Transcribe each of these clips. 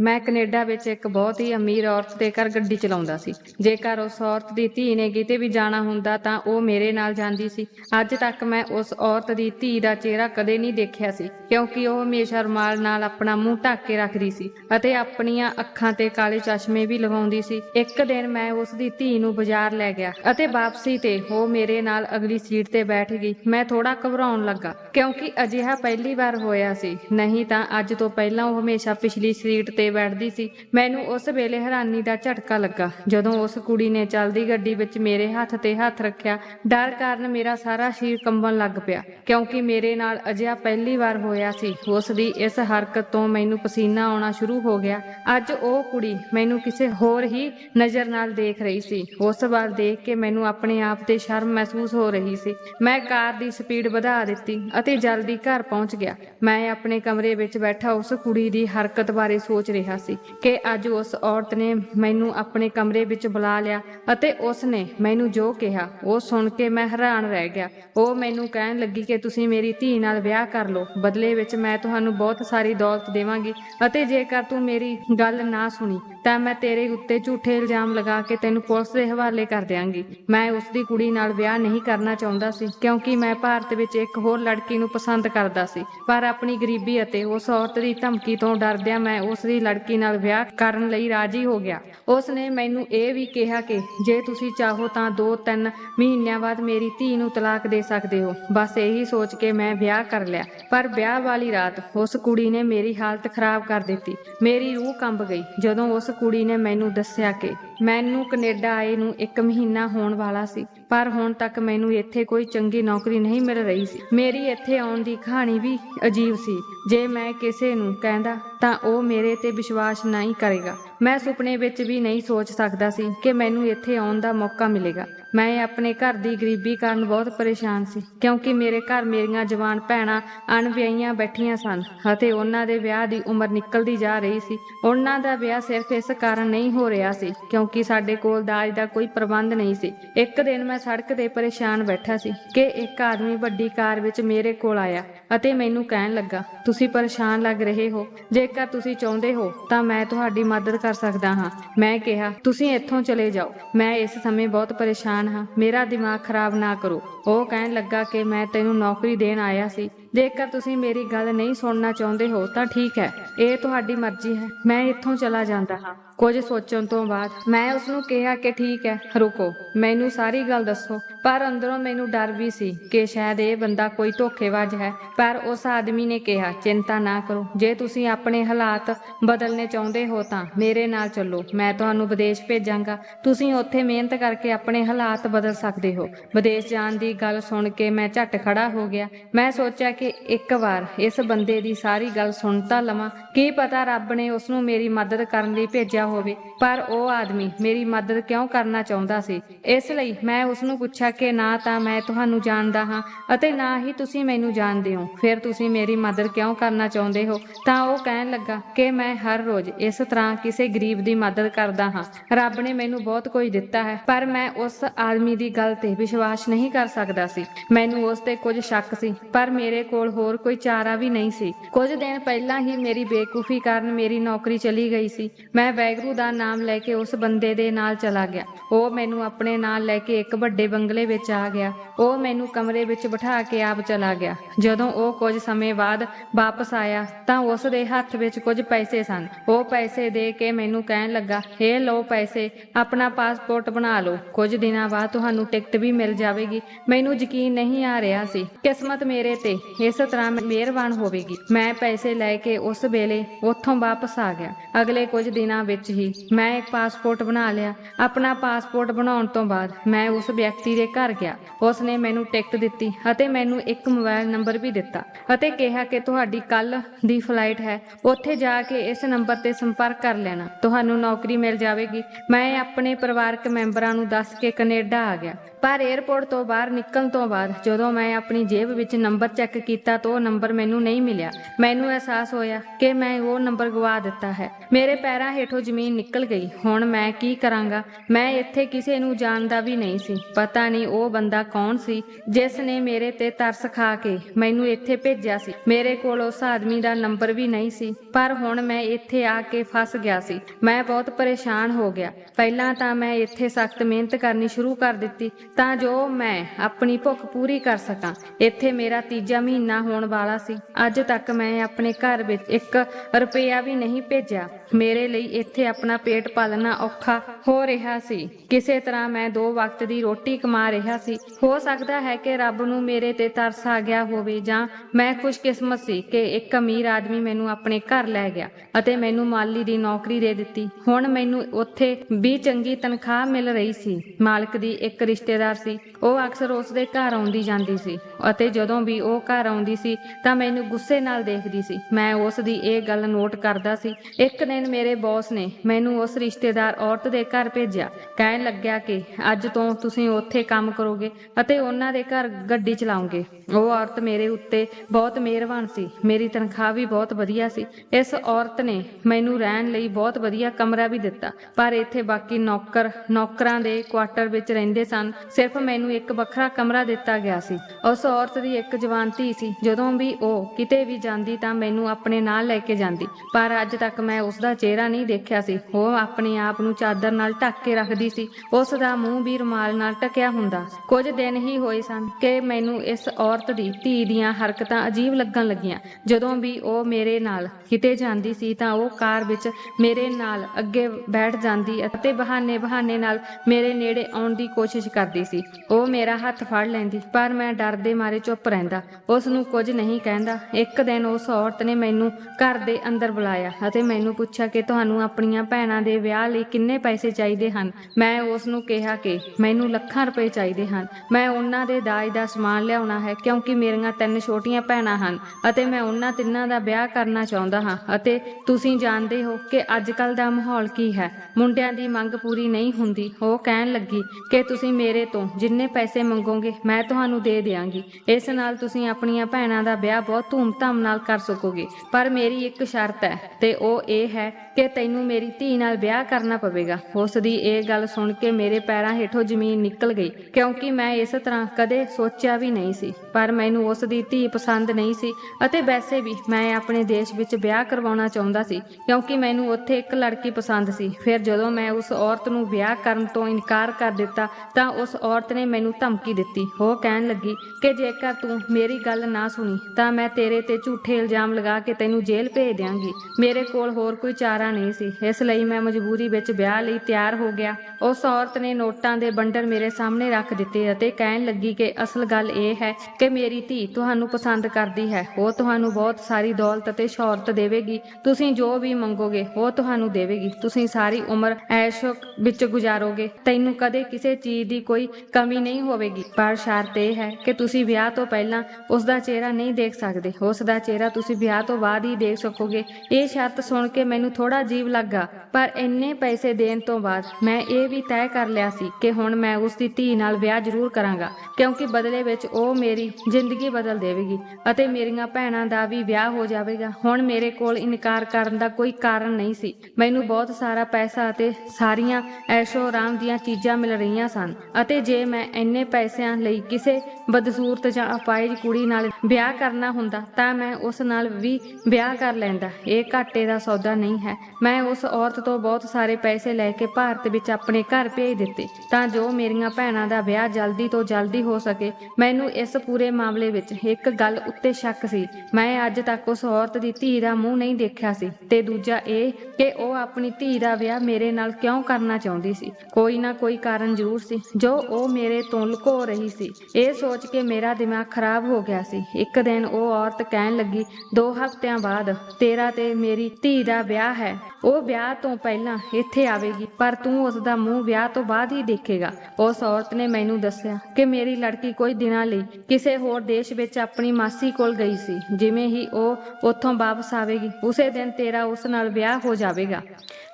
ਮੈਂ ਕੈਨੇਡਾ ਵਿੱਚ ਇੱਕ ਬਹੁਤ ਹੀ ਅਮੀਰ ਔਰਤ ਦੇ ਘਰ ਗੱਡੀ ਚਲਾਉਂਦਾ ਸੀ। ਜੇਕਰ ਉਸ ਔਰਤ ਦੀ ਧੀ ਨੇ ਕਿਤੇ ਵੀ ਜਾਣਾ ਹੁੰਦਾ ਤਾਂ ਉਹ ਮੇਰੇ ਨਾਲ ਜਾਂਦੀ ਸੀ। ਅੱਜ ਤੱਕ ਮੈਂ ਉਸ ਔਰਤ ਦੀ ਧੀ ਦਾ ਚਿਹਰਾ ਕਦੇ ਨਹੀਂ ਦੇਖਿਆ ਸੀ, ਕਿਉਂਕਿ ਉਹ ਹਮੇਸ਼ਾ ਰੁਮਾਲ ਨਾਲ ਆਪਣਾ ਮੂੰਹ ਢੱਕ ਕੇ ਰੱਖਦੀ ਸੀ ਅਤੇ ਆਪਣੀਆਂ ਅੱਖਾਂ ਤੇ ਕਾਲੇ ਚਸ਼ਮੇ ਵੀ ਲਗਾਉਂਦੀ ਸੀ। ਇੱਕ ਦਿਨ ਮੈਂ ਉਸ ਦੀ ਧੀ ਨੂੰ ਬਾਜ਼ਾਰ ਲੈ ਗਿਆ ਅਤੇ ਵਾਪਸੀ ਤੇ ਉਹ ਮੇਰੇ ਨਾਲ ਅਗਲੀ ਸੀਟ ਤੇ ਬੈਠ ਗਈ। ਮੈਂ ਥੋੜਾ ਘਬਰਾਉਣ ਲੱਗਾ, ਕਿਉਂਕਿ ਅਜਿਹਾ ਪਹਿਲੀ ਵਾਰ ਹੋਇਆ ਸੀ। ਨਹੀਂ ਤਾਂ ਅੱਜ ਤੋਂ ਪਹਿਲਾਂ ਉਹ ਹਮੇਸ਼ਾ ਪਿਛਲੀ ਸੀਟ ਤੇ ਬੈਠਦੀ ਸੀ। ਮੈਨੂੰ ਉਸ ਵੇਲੇ ਹੈਰਾਨੀ ਦਾ ਝਟਕਾ ਲੱਗਾ। ਜਦੋਂ ਉਸ ਕੁੜੀ ਨੇ ਚੱਲਦੀ ਗੱਡੀ ਵਿੱਚ ਮੇਰੇ ਹੱਥ ਤੇ ਹੱਥ ਰੱਖਿਆ, ਡਰ ਕਾਰਨ ਮੇਰਾ ਸਾਰਾ ਸਰੀਰ ਕੰਬਣ ਲੱਗ ਪਿਆ, ਕਿਉਂਕਿ ਮੇਰੇ ਨਾਲ ਅਜਿਹਾ ਪਹਿਲੀ ਵਾਰ ਹੋਇਆ ਸੀ। ਉਸ ਦੀ ਇਸ ਹਰਕਤ ਤੋਂ ਮੈਨੂੰ ਪਸੀਨਾ ਆਉਣਾ ਸ਼ੁਰੂ ਹੋ ਗਿਆ। ਅੱਜ ਉਹ ਕੁੜੀ ਮੈਨੂੰ ਕਿਸੇ ਹੋਰ ਹੀ ਨਜ਼ਰ ਨਾਲ ਦੇਖ ਰਹੀ ਸੀ। ਉਸ ਵੱਲ ਦੇਖ ਕੇ ਮੈਨੂੰ ਆਪਣੇ ਆਪ ਤੇ ਸ਼ਰਮ ਮਹਿਸੂਸ ਹੋ ਰਹੀ ਸੀ। ਮੈਂ ਕਾਰ ਦੀ ਸਪੀਡ ਵਧਾ ਦਿੱਤੀ ਅਤੇ ਜਲਦੀ ਘਰ ਪਹੁੰਚ ਗਿਆ। ਮੈਂ ਆਪਣੇ ਕਮਰੇ ਵਿੱਚ ਬੈਠਾ ਉਸ ਕੁੜੀ ਦੀ ਹਰਕਤ ਬਾਰੇ ਸੋਚ ਰਿਹਾ ਸੀ ਕਿ ਅੱਜ ਉਸ ਔਰਤ ਨੇ ਮੈਨੂੰ ਆਪਣੇ ਕਮਰੇ ਵਿੱਚ ਬੁਲਾ ਲਿਆ ਅਤੇ ਉਸ ਨੇ ਮੈਨੂੰ ਜੋ ਕਿਹਾ, ਉਹ ਸੁਣ ਕੇ ਮੈਂ ਹੈਰਾਨ ਰਹਿ ਗਿਆ। ਉਹ ਮੈਨੂੰ ਕਹਿਣ ਲੱਗੀ ਕਿ ਤੁਸੀਂ ਮੇਰੀ ਧੀ ਨਾਲ ਵਿਆਹ ਕਰ ਲਓ। ਬਦਲੇ ਵਿੱਚ ਮੈਂ ਤੁਹਾਨੂੰ ਬਹੁਤ ਸਾਰੀ ਦੌਲਤ ਦੇਵਾਂਗੀ ਅਤੇ ਜੇਕਰ ਤੂੰ ਮੇਰੀ ਗੱਲ ਨਾ ਸੁਣੀ, ਤਾਂ ਮੈਂ ਤੇਰੇ ਉੱਤੇ ਝੂਠੇ ਇਲਜ਼ਾਮ ਲਗਾ ਕੇ ਤੈਨੂੰ ਪੁਲਿਸ ਦੇ ਹਵਾਲੇ ਕਰ ਦਿਆਂਗੀ। ਮੈਂ ਉਸ ਦੀ ਕੁੜੀ ਨਾਲ ਵਿਆਹ ਨਹੀਂ ਕਰਨਾ ਚਾਹੁੰਦਾ ਸੀ, ਕਿਉਂਕਿ ਮੈਂ ਭਾਰਤ ਵਿੱਚ ਇੱਕ ਹੋਰ ਲੜਕੀ ਨੂੰ ਪਸੰਦ ਕਰਦਾ ਸੀ। ਪਰ ਆਪਣੀ ਗਰੀਬੀ ਅਤੇ ਉਸ ਔਰਤ ਦੀ ਧਮਕੀ ਤੋਂ ਡਰਦਿਆਂ ਮੈਂ ਉਸ ਦੀ ਲੜਕੀ ਨਾਲ ਵਿਆਹ ਕਰਨ ਲਈ ਰਾਜੀ ਹੋ ਗਿਆ। ਉਸ ਨੇ ਮੈਨੂੰ ਇਹ ਵੀ ਕਿਹਾ ਕਿ ਜੇ ਤੁਸੀਂ ਚਾਹੋ ਤਾਂ 2-3 ਮਹੀਨਿਆਂ ਬਾਅਦ ਮੇਰੀ ਧੀ ਨੂੰ ਤਲਾਕ ਦੇ ਸਕਦੇ ਹੋ। ਬਸ ਇਹੀ ਸੋਚ ਕੇ ਮੈਂ ਵਿਆਹ ਕਰ ਲਿਆ। ਪਰ ਵਿਆਹ ਵਾਲੀ ਰਾਤ ਉਸ ਕੁੜੀ ਨੇ ਮੇਰੀ ਹਾਲਤ ਖਰਾਬ ਕਰ ਦਿੱਤੀ। ਮੇਰੀ ਰੂਹ ਕੰਬ ਗਈ ਜਦੋਂ ਉਸ ਕੁੜੀ ਨੇ ਮੈਨੂੰ ਦੱਸਿਆ ਕਿ ਮੈਨੂੰ ਕੈਨੇਡਾ ਆਏ ਨੂੰ 1 ਮਹੀਨਾ ਹੋਣ ਵਾਲਾ ਸੀ। ਪਰ ਹੁਣ ਤੱਕ ਮੈਨੂੰ ਇੱਥੇ ਕੋਈ ਚੰਗੀ ਨੌਕਰੀ ਨਹੀਂ ਮਿਲ ਰਹੀ ਸੀ। ਮੇਰੀ ਇੱਥੇ ਆਉਣ ਦੀ ਕਹਾਣੀ ਵੀ ਅਜੀਬ ਸੀ। ਜੇ ਮੈਂ ਕਿਸੇ ਨੂੰ ਕਹਿੰਦਾ ਤਾਂ ਉਹ ਮੇਰੇ ਤੇ ਵਿਸ਼ਵਾਸ ਨਹੀਂ ਕਰੇਗਾ। ਮੈਂ ਸੁਪਨੇ ਵਿੱਚ ਵੀ ਨਹੀਂ ਸੋਚ ਸਕਦਾ ਸੀ ਕਿ ਮੈਨੂੰ ਇੱਥੇ ਆਉਣ ਦਾ ਮੌਕਾ ਮਿਲੇਗਾ। ਮੈਂ ਆਪਣੇ ਘਰ ਦੀ ਗਰੀਬੀ ਕਾਰਨ ਬਹੁਤ ਪਰੇਸ਼ਾਨ ਸੀ, ਕਿਉਂਕਿ ਮੇਰੇ ਘਰ ਮੇਰੀਆਂ ਜਵਾਨ ਭੈਣਾਂ ਅਣਵਿਆਹੀਆਂ ਬੈਠੀਆਂ ਸਨ ਅਤੇ ਉਹਨਾਂ ਦੇ ਵਿਆਹ ਦੀ ਉਮਰ ਨਿਕਲਦੀ ਜਾ ਰਹੀ ਸੀ। ਉਹਨਾਂ ਦਾ ਵਿਆਹ ਸਿਰਫ ਇਸ ਕਾਰਨ ਨਹੀਂ ਹੋ ਰਿਹਾ ਸੀ, ਕਿਉਂਕਿ ਸਾਡੇ ਕੋਲ ਦਾਜ ਦਾ ਕੋਈ ਪ੍ਰਬੰਧ ਨਹੀਂ ਸੀ। ਇੱਕ ਦਿਨ ਮੈਂ ਸੜਕ ਤੇ ਪਰੇਸ਼ਾਨ ਬੈਠਾ ਸੀ ਕਿ ਇੱਕ ਆਦਮੀ ਵੱਡੀ ਕਾਰ ਵਿੱਚ ਮੇਰੇ ਕੋਲ ਆਇਆ ਅਤੇ ਮੈਨੂੰ ਕਹਿਣ ਲੱਗਾ, ਤੁਸੀਂ ਪਰੇਸ਼ਾਨ ਲੱਗ ਰਹੇ ਹੋ। ਜੇਕਰ ਤੁਸੀਂ ਚਾਹੁੰਦੇ ਹੋ, ਤਾਂ ਮੈਂ ਤੁਹਾਡੀ ਮਦਦ ਕਰ ਸਕਦਾ ਹਾਂ। ਮੈਂ ਕਿਹਾ, ਤੁਸੀਂ ਇੱਥੋਂ ਚਲੇ ਜਾਓ। ਮੈਂ ਇਸ ਸਮੇਂ ਬਹੁਤ ਪਰੇਸ਼ਾਨ ਹਾਂ। ਮੇਰਾ ਦਿਮਾਗ ਖਰਾਬ ਨਾ ਕਰੋ। ਉਹ ਕਹਿਣ ਲੱਗਾ ਕਿ ਮੈਂ ਤੈਨੂੰ ਨੌਕਰੀ ਦੇਣ ਆਇਆ ਸੀ। ਜੇਕਰ ਤੁਸੀਂ ਮੇਰੀ ਗੱਲ ਨਹੀਂ ਸੁਣਨਾ ਚਾਹੁੰਦੇ ਹੋ ਤਾਂ ਠੀਕ ਹੈ, ਇਹ ਤੁਹਾਡੀ ਮਰਜ਼ੀ ਹੈ, ਮੈਂ ਇੱਥੋਂ ਚਲਾ ਜਾਂਦਾ ਹਾਂ। ਕੁਝ ਸੋਚਣ ਤੋਂ ਬਾਅਦ ਮੈਂ ਉਸ ਨੂੰ ਕਿਹਾ ਕਿ ਠੀਕ ਹੈ, ਰੁਕੋ, ਮੈਨੂੰ ਸਾਰੀ ਗੱਲ ਦੱਸੋ। ਪਰ ਅੰਦਰੋਂ ਮੈਨੂੰ ਡਰ ਵੀ ਸੀ ਕਿ ਸ਼ਾਇਦ ਇਹ ਬੰਦਾ ਕੋਈ ਧੋਖੇਬਾਜ਼ ਹੈ, ਪਰ ਉਸ ਆਦਮੀ ਨੇ ਕਿਹਾ, ਚਿੰਤਾ ਨਾ ਕਰੋ, ਜੇ ਤੁਸੀਂ ਆਪਣੇ ਹਾਲਾਤ ਬਦਲਨੇ ਚਾਹੁੰਦੇ ਹੋ ਤਾਂ ਮੇਰੇ ਨਾਲ ਚੱਲੋ, ਮੈਂ ਤੁਹਾਨੂੰ ਵਿਦੇਸ਼ ਭੇਜਾਂਗਾ। ਤੁਸੀਂ ਉੱਥੇ ਮਿਹਨਤ ਕਰਕੇ ਆਪਣੇ ਹਾਲਾਤ ਬਦਲ ਸਕਦੇ ਹੋ। ਵਿਦੇਸ਼ ਜਾਣ ਦੀ ਗੱਲ ਸੁਣ ਕੇ ਮੈਂ ਝੱਟ ਖੜਾ ਹੋ ਗਿਆ। ਮੈਂ ਸੋਚਿਆ ਕਿ ਇੱਕ ਵਾਰ ਇਸ ਬੰਦੇ ਦੀ ਸਾਰੀ ਗੱਲ ਸੁਣ ਤਾਂ ਲਵਾਂ। ਕੀ ਪਤਾ ਰੱਬ ਨੇ ਉਸ ਨੂੰ ਮੇਰੀ ਮਦਦ ਕਰਨ ਲਈ ਭੇਜਿਆ ਹੋਵੇ। ਪਰ ਉਹ ਆਦਮੀ ਮੇਰੀ ਮਦਦ ਕਿਉਂ ਕਰਨਾ ਚਾਹੁੰਦਾ ਸੀ? ਇਸ ਲਈ ਮੈਂ ਉਸ ਨੂੰ ਪੁੱਛਿਆ ਕਿ ਨਾ ਤਾਂ ਮੈਂ ਤੁਹਾਨੂੰ ਜਾਣਦਾ ਹਾਂ ਅਤੇ ਨਾ ਹੀ ਤੁਸੀਂ ਮੈਨੂੰ ਜਾਣਦੇ ਹੋ। ਫਿਰ ਤੁਸੀਂ ਮੇਰੀ ਮਦਦ ਕਿਉਂ ਕਰਨਾ ਚਾਹੁੰਦੇ ਹੋ? ਤਾਂ ਉਹ ਕਹਿਣ ਲੱਗਾ ਕਿ ਮੈਂ ਹਰ ਰੋਜ਼ ਇਸ ਤਰ੍ਹਾਂ ਕਿਸੇ ਗਰੀਬ ਦੀ ਮਦਦ ਕਰਦਾ ਹਾਂ। ਰੱਬ ਨੇ ਮੈਨੂੰ ਬਹੁਤ ਕੁਝ ਦਿੱਤਾ ਹੈ, ਪਰ ਮੈਂ ਉਸ ਆਦਮੀ ਦੀ ਗੱਲ ਤੇ ਵਿਸ਼ਵਾਸ ਨਹੀਂ ਕਰ ਸਕਦਾ ਸੀ। ਮੈਨੂੰ ਉਸ ਤੇ ਕੁਝ ਸ਼ੱਕ ਸੀ, ਪਰ ਮੇਰੇ ਕੋਲ ਹੋਰ ਕੋਈ ਚਾਰਾ ਵੀ ਨਹੀਂ ਸੀ। ਕੁਝ ਦਿਨ ਪਹਿਲਾਂ ਹੀ ਮੇਰੀ ਬੇਕੂਫੀ ਕਾਰਨ ਮੇਰੀ ਨੌਕਰੀ ਚਲੀ ਗਈ ਸੀ। ਮੈਂ ਵੈਗਰੂ ਦਾ ਨਾਮ ਲੈ ਕੇ ਉਸ ਬੰਦੇ ਦੇ ਨਾਲ ਚਲਾ ਗਿਆ। ਉਹ ਮੈਨੂੰ ਆਪਣੇ ਨਾਲ ਲੈ ਕੇ ਇੱਕ ਵੱਡੇ ਬੰਗਲੇ ਵਿੱਚ ਆ ਗਿਆ। ਉਹ ਮੈਨੂੰ ਕਮਰੇ ਵਿੱਚ ਬਿਠਾ ਕੇ ਆਪ ਚਲਾ ਗਿਆ। ਜਦੋਂ ਉਹ ਕੁਝ ਸਮੇਂ ਬਾਅਦ ਵਾਪਸ ਆਇਆ ਤਾਂ ਉਸ ਦੇ ਹੱਥ ਵਿੱਚ ਕੁਝ ਪੈਸੇ ਸਨ। ਉਹ ਪੈਸੇ ਦੇ ਕੇ ਮੈਨੂੰ ਕਹਿਣ ਲੱਗਾ ਇਹ ਲਓ ਪੈਸੇ, ਆਪਣਾ ਪਾਸਪੋਰਟ ਬਣਾ ਲਓ। ਕੁਝ ਦਿਨਾਂ ਬਾਅਦ ਤੁਹਾਨੂੰ ਟਿਕਟ ਵੀ ਮਿਲ ਜਾਵੇਗੀ। ਮੈਨੂੰ ਯਕੀਨ ਨਹੀਂ ਆ ਰਿਹਾ ਸੀ। ਕਿਸਮਤ ਮੇਰੇ ਤੇ। ਇਸ ਤਰ੍ਹਾਂ ਮਿਹਰਬਾਨ ਹੋਵੇਗੀ, ਮੈਂ ਪੈਸੇ ਲੈ ਕੇ ਉਸ ਵੇਲੇ ਉੱਥੋਂ ਵਾਪਸ ਆ ਗਿਆ। ਅਗਲੇ ਕੁਝ ਦਿਨਾਂ ਵਿੱਚ ਹੀ ਮੈਂ ਇੱਕ ਪਾਸਪੋਰਟ ਬਣਾ ਲਿਆ। ਆਪਣਾ ਪਾਸਪੋਰਟ ਬਣਾਉਣ ਤੋਂ ਬਾਅਦ ਮੈਂ ਉਸ ਵਿਅਕਤੀ ਦੇ ਘਰ ਗਿਆ। ਉਸ ਨੇ ਮੈਨੂੰ ਟਿਕਟ ਦਿੱਤੀ ਅਤੇ ਮੈਨੂੰ ਇੱਕ ਮੋਬਾਈਲ ਨੰਬਰ ਵੀ ਦਿੱਤਾ ਅਤੇ ਕਿਹਾ ਕਿ ਤੁਹਾਡੀ ਕੱਲ ਦੀ ਫਲਾਈਟ ਹੈ, ਉੱਥੇ ਜਾ ਕੇ ਇਸ ਨੰਬਰ ਤੇ ਸੰਪਰਕ ਕਰ ਲੈਣਾ। ਤੁਹਾਨੂੰ ਨੌਕਰੀ ਮਿਲ ਜਾਵੇਗੀ। ਮੈਂ ਆਪਣੇ ਪਰਿਵਾਰਕ ਮੈਂਬਰਾਂ ਨੂੰ ਦੱਸ ਕੇ ਕੈਨੇਡਾ ਆ ਗਿਆ। ਪਰ 에ਅਰਪੋਰਟ ਤੋਂ ਬਾਹਰ ਨਿਕਲਣ ਤੋਂ ਬਾਅਦ ਜਦੋਂ ਮੈਂ ਆਪਣੀ ਜੇਬ ਵਿੱਚ ਨੰਬਰ ਚੈੱਕ ਕੀਤਾ ਤਾਂ ਉਹ ਨੰਬਰ ਮੈਨੂੰ ਨਹੀਂ ਮਿਲਿਆ। ਮੈਨੂੰ ਅਹਿਸਾਸ ਹੋਇਆ ਕਿ ਮੈਂ ਉਹ ਨੰਬਰ ਗਵਾ ਦਿੱਤਾ ਹੈ। ਮੇਰੇ ਪੈਰਾਂ ਹੇਠੋਂ ਜ਼ਮੀਨ ਨਿਕਲ ਗਈ। ਹੁਣ ਮੈਂ ਕੀ ਕਰਾਂਗਾ? ਮੈਂ ਇੱਥੇ ਕਿਸੇ ਨੂੰ ਜਾਣਦਾ ਵੀ ਨਹੀਂ ਸੀ। ਪਤਾ ਨਹੀਂ ਉਹ ਬੰਦਾ ਕੌਣ ਸੀ, ਜਿਸ ਨੇ ਮੇਰੇ ਤੇ ਤਰਸ ਖਾ ਕੇ ਮੈਨੂੰ ਇੱਥੇ ਭੇਜਿਆ ਸੀ। ਮੇਰੇ ਕੋਲ ਉਸ ਆਦਮੀ ਦਾ ਨੰਬਰ ਵੀ ਨਹੀਂ ਸੀ, ਪਰ ਹੁਣ ਮੈਂ ਇੱਥੇ ਆ ਕੇ ਫਸ ਗਿਆ ਸੀ। ਮੈਂ ਬਹੁਤ ਪਰੇਸ਼ਾਨ ਹੋ ਗਿਆ। ਪਹਿਲਾਂ ਤਾਂ ਮੈਂ ਇੱਥੇ ਸਖਤ ਮਿਹਨਤ ਕਰਨੀ ਸ਼ੁਰੂ ਕਰ ਦਿੱਤੀ ਤਾਂ ਜੋ ਮੈਂ ਆਪਣੀ ਭੁੱਖ ਪੂਰੀ ਕਰ ਸਕਾਂ। ਇੱਥੇ ਮੇਰਾ ਤੀਜਾ ਮਹੀਨਾ ਹੋਣ ਵਾਲਾ ਸੀ। ਅੱਜ ਤੱਕ ਮੈਂ ਆਪਣੇ ਘਰ ਵਿੱਚ ਇੱਕ ਰੁਪਇਆ ਵੀ ਨਹੀਂ ਭੇਜਿਆ। ਮੇਰੇ ਲਈ ਇੱਥੇ ਆਪਣਾ ਪੇਟ ਪਾਲਣਾ ਔਖਾ ਹੋ ਰਿਹਾ ਸੀ। ਕਿਸੇ ਤਰ੍ਹਾਂ ਮੈਂ ਦੋ ਵਕਤ ਦੀ ਰੋਟੀ ਕਮਾ ਰਿਹਾ ਸੀ। ਹੋ ਸਕਦਾ ਹੈ ਕਿ ਰੱਬ ਨੂੰ ਮੇਰੇ ਤੇ ਤਰਸ ਆ ਗਿਆ ਹੋਵੇ ਜਾਂ ਮੈਂ ਖੁਸ਼ਕਿਸਮਤ ਸੀ ਕਿ ਇੱਕ ਅਮੀਰ ਆਦਮੀ ਮੈਨੂੰ ਆਪਣੇ ਘਰ ਲੈ ਗਿਆ ਅਤੇ ਮੈਨੂੰ ਮਾਲੀ ਦੀ ਨੌਕਰੀ ਦੇ ਦਿੱਤੀ। ਹੁਣ ਮੈਨੂੰ ਉੱਥੇ ਵੀ ਚੰਗੀ ਤਨਖਾਹ ਮਿਲ ਰਹੀ ਸੀ। ਮਾਲਕ ਦੀ ਇੱਕ ਰਿਸ਼ਤੇਦਾਰ ਸੀ। ਉਹ ਅਕਸਰ ਉਸ ਦੇ ਘਰ ਆਉਂਦੀ ਜਾਂਦੀ ਸੀ ਅਤੇ ਜਦੋਂ ਵੀ ਉਹ ਘਰ ਆਉਂਦੀ ਸੀ ਤਾਂ ਮੈਨੂੰ ਗੁੱਸੇ ਨਾਲ ਦੇਖਦੀ ਸੀ। ਮੈਂ ਉਸ ਦੀ ਇਹ ਗੱਲ ਨੋਟ ਕਰਦਾ ਸੀ। ਇੱਕ ਦਿਨ ਮੇਰੇ ਬੌਸ ਨੇ ਮੈਨੂੰ ਉਸ ਰਿਸ਼ਤੇਦਾਰ ਔਰਤ ਦੇ ਘਰ ਭੇਜਿਆ। ਕਹਿਣ ਲੱਗਿਆ ਕਿ ਅੱਜ ਤੋਂ ਤੁਸੀਂ ਉੱਥੇ ਕੰਮ ਕਰੋਗੇ ਅਤੇ ਉਹਨਾਂ ਦੇ ਘਰ ਗੱਡੀ ਚਲਾਓਗੇ। ਉਹ ਔਰਤ ਮੇਰੇ ਉੱਤੇ ਬਹੁਤ ਮਿਹਰਬਾਨ ਸੀ। ਮੇਰੀ ਤਨਖਾਹ ਵੀ ਬਹੁਤ ਵਧੀਆ ਸੀ। ਇਸ ਔਰਤ ਨੇ ਮੈਨੂੰ ਰਹਿਣ ਲਈ ਬਹੁਤ ਵਧੀਆ ਕਮਰਾ ਵੀ ਦਿੱਤਾ। ਪਰ ਇੱਥੇ ਬਾਕੀ ਨੌਕਰ, ਨੌਕਰਾਂ ਦੇ ਕੁਆਟਰ ਵਿੱਚ ਰਹਿੰਦੇ ਸਨ। ਸਿਰਫ ਮੈਨੂੰ ਇੱਕ ਵੱਖਰਾ ਕਮਰਾ ਦਿੱਤਾ ਗਿਆ ਸੀ। ਉਸ ਔਰਤ ਦੀ ਇੱਕ ਜਵਾਨ ਧੀ ਸੀ। ਜਦੋਂ ਵੀ ਉਹ ਕਿਤੇ ਵੀ ਜਾਂਦੀ ਤਾਂ ਮੈਨੂੰ ਆਪਣੇ ਨਾਲ ਲੈ ਕੇ ਜਾਂਦੀ। ਪਰ ਅੱਜ ਤੱਕ ਮੈਂ ਉਸ ਦਾ ਚਿਹਰਾ ਨਹੀਂ ਦੇਖਿਆ ਸੀ। ਉਹ ਆਪਣੇ ਆਪ ਨੂੰ ਚਾਦਰ ਨਾਲ ਢੱਕ ਕੇ ਰੱਖਦੀ ਸੀ। ਉਸ ਦਾ ਮੂੰਹ ਵੀ ਰੁਮਾਲ ਨਾਲ ਢਕਿਆ ਹੁੰਦਾ। ਕੁਝ ਦਿਨ ਹੀ ਹੋਏ ਸਨ ਕਿ ਮੈਨੂੰ ਇਸ ਔਰਤ ਦੀ ਧੀ ਦੀਆਂ ਹਰਕਤਾਂ ਅਜੀਬ ਲੱਗਣ ਲੱਗੀਆਂ। ਜਦੋਂ ਵੀ ਉਹ ਮੇਰੇ ਨਾਲ ਕਿਤੇ ਜਾਂਦੀ ਸੀ ਤਾਂ ਉਹ ਕਾਰ ਵਿੱਚ ਮੇਰੇ ਨਾਲ ਅੱਗੇ ਬੈਠ ਜਾਂਦੀ ਅਤੇ ਬਹਾਨੇ ਬਹਾਨੇ ਨਾਲ ਮੇਰੇ ਨੇੜੇ ਆਉਣ ਦੀ ਕੋਸ਼ਿਸ਼ ਕਰਦੀ ਸੀ। ਉਹ ਮੇਰਾ ਹੱਥ ਫੜ ਲੈਂਦੀ, ਪਰ ਮੈਂ ਡਰ ਦੇ ਮਾਰੇ ਚੁੱਪ ਰਹਿੰਦਾ। ਉਸ ਨੂੰ ਕੁਝ ਨਹੀਂ ਕਹਿੰਦਾ। ਇੱਕ ਦਿਨ ਉਸ ਔਰਤ ਨੇ ਮੈਨੂੰ ਘਰ ਦੇ ਅੰਦਰ ਬੁਲਾਇਆ ਅਤੇ ਮੈਨੂੰ ਪੁੱਛਿਆ ਕਿ ਤੁਹਾਨੂੰ ਆਪਣੀਆਂ ਭੈਣਾਂ ਦੇ ਵਿਆਹ ਲਈ ਕਿੰਨੇ ਪੈਸੇ ਚਾਹੀਦੇ ਹਨ? ਮੈਂ ਉਸ ਨੂੰ ਕਿਹਾ ਕਿ ਮੈਨੂੰ ਲੱਖਾਂ ਰੁਪਏ ਚਾਹੀਦੇ ਹਨ। ਮੈਂ ਉਹਨਾਂ ਦੇ ਦਾਜ ਦਾ ਸਮਾਨ ਲਿਆਉਣਾ ਹੈ ਕਿਉਂਕਿ ਮੇਰੀਆਂ ਤਿੰਨ ਛੋਟੀਆਂ ਭੈਣਾਂ ਹਨ ਅਤੇ ਮੈਂ ਉਹਨਾਂ ਤਿੰਨਾਂ ਦਾ ਵਿਆਹ ਕਰਨਾ ਚਾਹੁੰਦਾ ਹਾਂ। ਅਤੇ ਤੁਸੀਂ ਜਾਣਦੇ ਹੋ ਕਿ ਅੱਜ ਕੱਲ ਦਾ ਮਾਹੌਲ ਕੀ ਹੈ? ਮੁੰਡਿਆਂ ਦੀ ਮੰਗ ਪੂਰੀ ਨਹੀਂ ਹੁੰਦੀ। ਉਹ ਕਹਿਣ ਲੱਗੀ ਕਿ ਤੁਸੀਂ ਮੇਰੇ ਤੋਂ ਜਿੰਨੇ ਪੈਸੇ ਮੰਗੋਗੇ, ਮੈਂ ਤੁਹਾਨੂੰ ਦੇ ਦਿਆਂਗੀ। ਇਸ ਨਾਲ ਤੁਸੀਂ ਆਪਣੀਆਂ ਭੈਣਾਂ ਦਾ ਵਿਆਹ ਬਹੁਤ ਧੂਮ-ਧਾਮ ਨਾਲ ਕਰ ਸਕੋਗੇ। ਪਰ ਮੇਰੀ ਇੱਕ ਸ਼ਰਤ ਹੈ ਤੇ ਉਹ ਇਹ ਹੈ ਕਿ ਤੈਨੂੰ ਮੇਰੀ ਧੀ ਨਾਲ ਵਿਆਹ ਕਰਨਾ ਪਵੇਗਾ। ਉਸ ਦੀ ਇਹ ਗੱਲ ਸੁਣ ਕੇ ਮੇਰੇ ਪੈਰਾਂ ਹੇਠੋਂ ਜ਼ਮੀਨ ਨਿਕਲ ਗਈ, ਕਿਉਂਕਿ ਮੈਂ ਇਸ ਤਰ੍ਹਾਂ ਕਦੇ ਸੋਚਿਆ ਵੀ ਨਹੀਂ ਸੀ। ਪਰ ਮੈਨੂੰ ਉਸ ਦੀ ਧੀ ਪਸੰਦ ਨਹੀਂ ਸੀ ਅਤੇ ਵੈਸੇ ਵੀ ਮੈਂ ਆਪਣੇ ਦੇਸ਼ ਵਿੱਚ ਵਿਆਹ ਕਰਵਾਉਣਾ ਚਾਹੁੰਦਾ ਸੀ, ਕਿਉਂਕਿ ਮੈਨੂੰ ਉੱਥੇ ਇੱਕ ਲੜਕੀ ਪਸੰਦ ਸੀ। ਫਿਰ ਜਦੋਂ ਮੈਂ ਉਸ ਔਰਤ ਨੂੰ ਵਿਆਹ ਕਰਨ ਤੋਂ ਇਨਕਾਰ ਕਰ ਦਿੱਤਾ, ਤਾਂ ਉਸ ਔਰਤ ਨੇ ਮੈਨੂੰ ਧਮਕੀ ਦਿੱਤੀ। ਉਹ ਕਹਿਣ ਲੱਗੀ ਕਿ ਜੇਕਰ ਤੂੰ ਮੇਰੀ ਗੱਲ ਨਾ ਸੁਣੀ, ਤਾਂ ਮੈਂ ਤੇਰੇ ਤੇ ਝੂਠੇ ਇਲਜ਼ਾਮ ਲਗਾ ਕੇ ਤੈਨੂੰ ਜੇਲ੍ਹ ਭੇਜ ਦਿਆਂਗੀ। ਮੇਰੇ ਕੋਲ ਹੋਰ ਕੋਈ ਚਾਰਾ ਨਹੀਂ ਸੀ। ਇਸ ਲਈ ਮੈਂ ਮਜਬੂਰੀ ਵਿੱਚ ਵਿਆਹ ਲਈ ਤਿਆਰ ਹੋ ਗਿਆ। ਉਸ ਔਰਤ ਨੇ ਨੋਟਾਂ ਦੇ ਬੰਡਲ ਮੇਰੇ ਸਾਹਮਣੇ ਰੱਖ ਦਿੱਤੇ ਅਤੇ ਕਹਿਣ ਲੱਗੀ ਕਿ ਅਸਲ ਗੱਲ ਇਹ ਹੈ ਕਿ ਮੇਰੀ ਧੀ ਤੁਹਾਨੂੰ ਪਸੰਦ ਕਰਦੀ ਹੈ। ਉਹ ਤੁਹਾਨੂੰ ਬਹੁਤ ਸਾਰੀ ਦੌਲਤ ਅਤੇ ਸ਼ੌਹਰਤ ਦੇਵੇਗੀ। ਤੁਸੀਂ ਜੋ ਵੀ ਮੰਗੋਗੇ, ਉਹ ਤੁਹਾਨੂੰ ਦੇਵੇਗੀ। ਤੁਸੀਂ ਸਾਰੀ ਉਮਰ ਐਸ਼ ਵਿੱਚ ਗੁਜ਼ਾਰੋਗੇ। ਤੈਨੂੰ ਕਦੇ ਕਿਸੇ ਚੀਜ਼ ਦੀ ਕੋਈ ਕਮੀ ਨਹੀਂ ਹੋਵੇਗੀ। ਪਰ ਸ਼ਰਤ ਇਹ ਹੈ ਕਿ ਤੁਸੀਂ ਵਿਆਹ ਤੋਂ ਪਹਿਲਾਂ ਉਸ ਦਾ ਚਿਹਰਾ ਨਹੀਂ ਦੇਖ ਸਕਦੇ। ਉਸ ਦਾ ਚਿਹਰਾ ਤੁਸੀਂ ਵਿਆਹ ਤੋਂ ਬਾਅਦ ਹੀ ਦੇਖ ਸਕੋਗੇ। ਇਹ ਸ਼ਰਤ ਸੁਣ ਕੇ ਮੈਂ ਮੈਨੂੰ ਥੋੜਾ ਜੀਵ ਲੱਗਾ, ਪਰ ਇੰਨੇ ਪੈਸੇ ਦੇਣ ਤੋਂ ਬਾਅਦ ਮੈਂ ਇਹ ਵੀ ਤੈਅ ਕਰ ਲਿਆ ਸੀ ਕਿ ਹੁਣ ਮੈਂ ਉਸ ਦੀ ਧੀ ਨਾਲ ਵਿਆਹ ਜ਼ਰੂਰ ਕਰਾਂਗਾ, ਕਿਉਂਕਿ ਬਦਲੇ ਵਿੱਚ ਉਹ ਮੇਰੀ ਜ਼ਿੰਦਗੀ ਬਦਲ ਦੇਵੇਗੀ ਅਤੇ ਮੇਰੀਆਂ ਭੈਣਾਂ ਦਾ ਵੀ ਵਿਆਹ ਹੋ ਜਾਵੇਗਾ। ਹੁਣ ਮੇਰੇ ਕੋਲ ਇਨਕਾਰ ਕਰਨ ਦਾ ਕੋਈ ਕਾਰਨ ਨਹੀਂ ਸੀ। ਮੈਨੂੰ ਬਹੁਤ ਸਾਰਾ ਪੈਸਾ ਅਤੇ ਸਾਰੀਆਂ ਐਸ਼ੋ ਆਰਾਮ ਦੀਆਂ ਚੀਜ਼ਾਂ ਮਿਲ ਰਹੀਆਂ ਸਨ ਅਤੇ ਜੇ ਮੈਂ ਇੰਨੇ ਪੈਸਿਆਂ ਲਈ ਕਿਸੇ ਬਦਸੂਰਤ ਜਾਂ ਅਪਾਇਜ ਕੁੜੀ ਨਾਲ ਵਿਆਹ ਕਰਨਾ ਹੁੰਦਾ ਤਾਂ ਮੈਂ ਉਸ ਨਾਲ ਵੀ ਵਿਆਹ ਕਰ ਲੈਂਦਾ। ਇਹ ਘਾਟੇ ਦਾ ਸੌਦਾ ਨਹੀਂ ਹੈ। ਮੈਂ ਉਸ ਔਰਤ ਤੋਂ ਬਹੁਤ ਸਾਰੇ ਪੈਸੇ ਲੈ ਕੇ ਭਾਰਤ ਵਿੱਚ ਆਪਣੇ ਘਰ ਭੇਜ ਦਿੱਤੇ ਤਾਂ ਜੋ ਮੇਰੀਆਂ ਭੈਣਾਂ ਦਾ ਵਿਆਹ ਜਲਦੀ ਤੋਂ ਜਲਦੀ ਹੋ ਸਕੇ। ਮੈਨੂੰ ਇਸ ਪੂਰੇ ਮਾਮਲੇ ਵਿੱਚ ਇੱਕ ਗੱਲ ਉੱਤੇ ਸ਼ੱਕ ਸੀ। ਮੈਂ ਅੱਜ ਤੱਕ ਉਸ ਔਰਤ ਦੀ ਧੀ ਦਾ ਮੂੰਹ ਨਹੀਂ ਦੇਖਿਆ ਸੀ। ਤੇ ਦੂਜਾ ਇਹ ਕਿ ਉਹ ਆਪਣੀ ਧੀ ਦਾ ਵਿਆਹ ਮੇਰੇ ਨਾਲ ਕਿਉਂ ਕਰਨਾ ਚਾਹੁੰਦੀ ਸੀ? ਕੋਈ ਨਾ ਕੋਈ ਕਾਰਨ ਜ਼ਰੂਰ ਸੀ। ਜੋ ਉਹ ਮੇਰੇ ਤੋਂ ਲੁਕੋ ਰਹੀ ਸੀ, ਇਹ ਸੋਚ ਕੇ ਮੇਰਾ ਦਿਮਾਗ ਖਰਾਬ ਹੋ ਗਿਆ ਸੀ। ਇੱਕ ਦਿਨ ਉਹ ਔਰਤ ਕਹਿਣ ਲੱਗੀ, ਦੋ ਹਫ਼ਤਿਆਂ ਬਾਅਦ ਤੇਰਾ ਤੇ ਮੇਰੀ ਧੀ ਦਾ ਵਿਆਹ ਹੈ। ਉਹ ਵਿਆਹ ਤੋਂ ਪਹਿਲਾਂ ਇੱਥੇ ਆਵੇਗੀ, ਪਰ ਤੂੰ ਉਸ ਦਾ ਮੂੰਹ ਵਿਆਹ ਤੋਂ ਬਾਅਦ ਹੀ ਦੇਖੇਗਾ। ਉਸ ਔਰਤ ਨੇ ਮੈਨੂੰ ਦੱਸਿਆ ਕਿ ਮੇਰੀ ਲੜਕੀ ਕੋਈ ਦਿਨਾਂ ਲਈ ਕਿਸੇ ਹੋਰ ਦੇਸ਼ ਵਿੱਚ ਆਪਣੀ ਮਾਸੀ ਕੋਲ ਗਈ ਸੀ। ਜਿਵੇਂ ਹੀ ਉਹ ਉੱਥੋਂ ਵਾਪਸ ਆਵੇਗੀ, ਉਸੇ ਦਿਨ ਤੇਰਾ ਉਸ ਨਾਲ ਵਿਆਹ ਹੋ ਜਾਵੇਗਾ।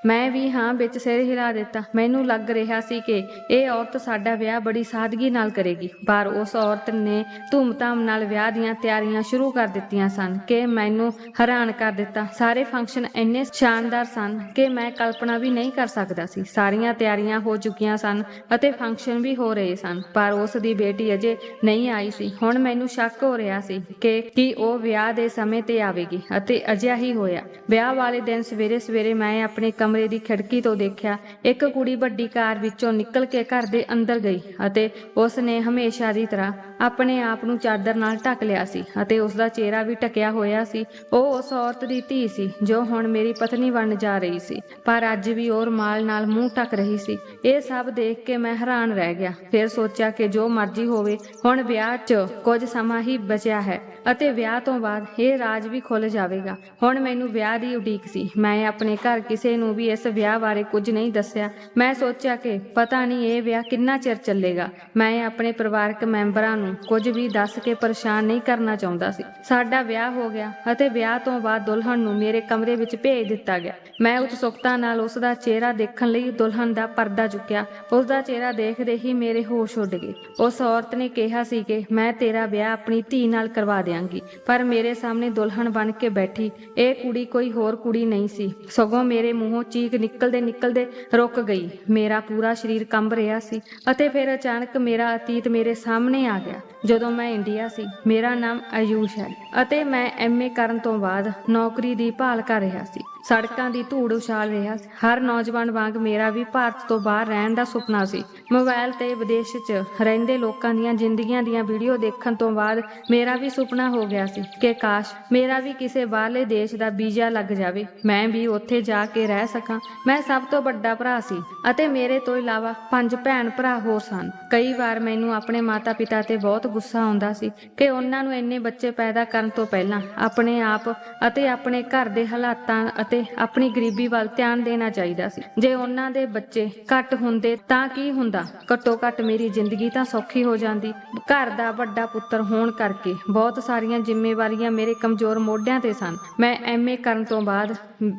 ਮੈਂ ਵੀ ਹਾਂ ਵਿੱਚ ਸਿਰ ਹਿਲਾ ਦਿੱਤਾ। ਮੈਨੂੰ ਲੱਗ ਰਿਹਾ ਸੀ ਕਿ ਇਹ ਔਰਤ ਸਾਡਾ ਵਿਆਹ ਬੜੀ ਸਾਦਗੀ ਨਾਲ ਕਰੇਗੀ। ਪਰ ਉਸ ਔਰਤ ਨੇ ਧੂਮਧਾਮ ਨਾਲ ਵਿਆਹ ਦੀਆਂ ਤਿਆਰੀਆਂ ਸ਼ੁਰੂ ਕਰ ਦਿੱਤੀਆਂ ਸਨ ਕਿ ਮੈਨੂੰ ਹੈਰਾਨ ਕਰ ਦਿੱਤਾ। ਸਾਰੇ ਫੰਕਸ਼ਨ ਇੰਨੇ ਸ਼ਾਨਦਾਰ ਸਨ ਕਿ ਮੈਂ ਕਲਪਨਾ ਵੀ ਨਹੀਂ ਕਰ ਸਕਦਾ ਸੀ। ਸਾਰੀਆਂ ਤਿਆਰੀਆਂ ਹੋ ਚੁੱਕੀਆਂ ਸਨ ਅਤੇ ਫੰਕਸ਼ਨ ਵੀ ਹੋ ਰਹੇ ਸਨ। ਪਰ ਉਸ ਦੀ ਬੇਟੀ ਅਜੇ ਨਹੀਂ ਆਈ ਸੀ। ਹੁਣ ਮੈਨੂੰ ਸ਼ੱਕ ਹੋ ਰਿਹਾ ਸੀ ਕਿ ਕੀ ਉਹ ਵਿਆਹ ਦੇ ਸਮੇਂ ਤੇ ਆਵੇਗੀ ਅਤੇ ਅਜਿਹਾ ਹੀ ਹੋਇਆ। ਵਿਆਹ ਵਾਲੇ ਦਿਨ ਸਵੇਰੇ ਸਵੇਰੇ ਮੈਂ ਆਪਣੇ ਕਮਰੇ ਦੀ ਖਿੜਕੀ ਤੋਂ ਦੇਖਿਆ, ਇੱਕ ਕੁੜੀ ਵੱਡੀ ਕਾਰ ਵਿੱਚੋਂ ਨਿਕਲ ਕੇ ਘਰ ਦੇ ਅੰਦਰ ਗਈ ਅਤੇ ਉਸ ਨੇ ਹਮੇਸ਼ਾ ਦੀ ਤਰ੍ਹਾਂ ਆਪਣੇ ਆਪ ਨੂੰ ਚਾਦਰ ਨਾਲ ਢੱਕ ਲਿਆ ਸੀ ਅਤੇ ਉਸ ਦਾ ਚਿਹਰਾ ਵੀ ਢਕਿਆ ਹੋਇਆ ਸੀ। ਉਹ ਉਸ ਔਰਤ ਦੀ ਧੀ ਸੀ ਜੋ ਹੁਣ ਮੇਰੀ ਪਤਨੀ ਬਣਨ ਜਾ ਰਹੀ ਸੀ। ਪਰ ਅੱਜ ਵੀ ਉਹ ਰੁਮਾਲ ਨਾਲ ਮੂੰਹ ਢੱਕ ਰਹੀ ਸੀ। ਇਹ ਸਭ ਦੇਖ ਕੇ ਮੈਂ ਹੈਰਾਨ ਰਹਿ ਗਿਆ। ਫਿਰ ਸੋਚਿਆ ਕਿ ਜੋ ਮਰਜ਼ੀ ਹੋਵੇ, ਹੁਣ ਵਿਆਹ 'ਚ ਕੁਝ ਸਮਾਂ ਹੀ ਬਚਿਆ ਹੈ ਅਤੇ ਵਿਆਹ ਤੋਂ ਬਾਅਦ ਇਹ ਰਾਜ ਵੀ ਖੁੱਲ ਜਾਵੇਗਾ। ਹੁਣ ਮੈਨੂੰ ਵਿਆਹ ਦੀ ਉਡੀਕ ਸੀ। ਮੈਂ ਆਪਣੇ ਘਰ ਕਿਸੇ ਨੂੰ ਵੀ ਇਸ ਵਿਆਹ ਬਾਰੇ ਕੁਝ ਨਹੀਂ ਦੱਸਿਆ। ਮੈਂ ਸੋਚਿਆ ਕਿ ਪਤਾ ਨਹੀਂ ਇਹ ਵਿਆਹ ਕਿੰਨਾ ਚਿਰ ਚੱਲੇਗਾ। ਮੈਂ ਆਪਣੇ ਪਰਿਵਾਰਕ ਮੈਂਬਰਾਂ ਨੂੰ ਕੁਝ ਵੀ ਦੱਸ ਕੇ ਪਰੇਸ਼ਾਨ ਨਹੀਂ ਕਰਨਾ ਚਾਹੁੰਦਾ ਸੀ। ਸਾਡਾ ਵਿਆਹ ਹੋ ਗਿਆ ਅਤੇ ਵਿਆਹ ਤੋਂ ਬਾਅਦ ਦੁਲਹਨ ਨੂੰ ਮੇਰੇ ਕਮਰੇ ਵਿੱਚ ਭੇਜ ਦਿੱਤਾ ਗਿਆ। ਮੈਂ ਉਤਸੁਕਤਾ ਨਾਲ ਉਸ ਦਾ ਚਿਹਰਾ ਦੇਖਣ ਲਈ ਦੁਲਹਨ ਦਾ ਪਰਦਾ ਚੁੱਕਿਆ। ਉਸ ਦਾ ਚਿਹਰਾ ਦੇਖਦੇ ਹੀ ਮੇਰੇ ਹੋਸ਼ ਉੱਡ ਗਏ। ਉਸ ਔਰਤ ਨੇ ਕਿਹਾ ਸੀ ਕਿ ਮੈਂ ਤੇਰਾ ਵਿਆਹ ਆਪਣੀ ਧੀ ਨਾਲ ਕਰਵਾ ਦਿਆਂਗੀ, ਪਰ ਮੇਰੇ ਸਾਹਮਣੇ ਦੁਲਹਨ ਬਣ ਕੇ ਬੈਠੀ। ਇਹ ਕੁੜੀ ਕੋਈ ਹੋਰ ਕੁੜੀ ਨਹੀਂ ਸੀ। ਸਗੋਂ ਮੇਰੇ ਮੂੰਹੋਂ ਚੀਕ ਨਿਕਲਦੇ ਨਿਕਲਦੇ ਰੁਕ ਗਈ। ਮੇਰਾ ਪੂਰਾ ਸਰੀਰ ਕੰਬ ਰਿਹਾ ਸੀ ਅਤੇ ਫਿਰ ਅਚਾਨਕ ਮੇਰਾ ਅਤੀਤ ਮੇਰੇ ਸਾਹਮਣੇ ਆ ਗਿਆ। ਜਦੋਂ ਮੈਂ ਇੰਡੀਆ ਸੀ, ਮੇਰਾ ਨਾਮ ਆਯੂਸ਼ ਹੈ ਅਤੇ ਮੈਂ ਐਮਏ ਕਰਨ ਤੋਂ ਬਾਅਦ ਨੌਕਰੀ ਦੀ ਭਾਲ ਕਰ ਰਿਹਾ ਸੀ। ਸੜਕਾਂ ਦੀ ਧੂੜ ਉਛਾਲ ਰਿਹਾ ਸੀ। ਹਰ ਨੌਜਵਾਨ ਵਾਂਗ ਮੇਰਾ ਵੀ ਭਾਰਤ ਤੋਂ ਬਾਹਰ ਰਹਿਣ ਦਾ ਸੁਪਨਾ ਸੀ। ਮੋਬਾਈਲ ਤੇ ਵਿਦੇਸ਼ 'ਚ ਰਹਿੰਦੇ ਲੋਕਾਂ ਦੀਆਂ ਜ਼ਿੰਦਗੀਆਂ ਦੀਆਂ ਵੀਡੀਓ ਦੇਖਣ ਤੋਂ ਬਾਅਦ ਮੇਰਾ ਵੀ ਸੁਪਨਾ ਹੋ ਗਿਆ ਸੀ ਕਿ ਕਾਸ਼ ਮੇਰਾ ਵੀ ਕਿਸੇ ਬਾਹਰਲੇ ਦੇਸ਼ ਦਾ ਵੀਜ਼ਾ ਲੱਗ ਜਾਵੇ। ਮੈਂ ਵੀ ਉੱਥੇ ਜਾ ਕੇ ਰਹਿ ਸਕਾਂ। ਮੈਂ ਸਭ ਤੋਂ ਵੱਡਾ ਭਰਾ ਸੀ ਅਤੇ ਮੇਰੇ ਤੋਂ ਇਲਾਵਾ ਪੰਜ ਭੈਣ ਭਰਾ ਹੋਰ ਸਨ। ਕਈ ਵਾਰ ਮੈਨੂੰ ਆਪਣੇ ਮਾਤਾ-ਪਿਤਾ ਤੇ ਬਹੁਤ ਗੁੱਸਾ ਆਉਂਦਾ ਸੀ ਕਿ ਉਹਨਾਂ ਨੂੰ ਇੰਨੇ ਬੱਚੇ ਪੈਦਾ ਕਰਨ ਤੋਂ ਪਹਿਲਾਂ ਆਪਣੇ ਆਪ ਅਤੇ ਆਪਣੇ ਘਰ ਦੇ ਹਾਲਾਤਾਂ ਅਤੇ ਆਪਣੀ ਗਰੀਬੀ ਵੱਲ ਧਿਆਨ ਦੇਣਾ ਚਾਹੀਦਾ ਸੀ। ਜੇ ਉਹਨਾਂ ਦੇ ਬੱਚੇ ਘੱਟ ਹੁੰਦੇ ਤਾਂ ਕੀ ਹੁੰਦਾ? ਘੱਟੋ ਘੱਟ ਮੇਰੀ ਜ਼ਿੰਦਗੀ ਤਾਂ ਸੌਖੀ ਹੋ ਜਾਂਦੀ। ਘਰ ਦਾ ਵੱਡਾ ਪੁੱਤਰ ਹੋਣ ਕਰਕੇ ਬਹੁਤ ਸਾਰੀਆਂ ਜ਼ਿੰਮੇਵਾਰੀਆਂ ਮੇਰੇ ਕਮਜ਼ੋਰ ਮੋਢਿਆਂ ਤੇ ਸਨ। ਮੈਂ ਐਮਏ ਕਰਨ ਤੋਂ ਬਾਅਦ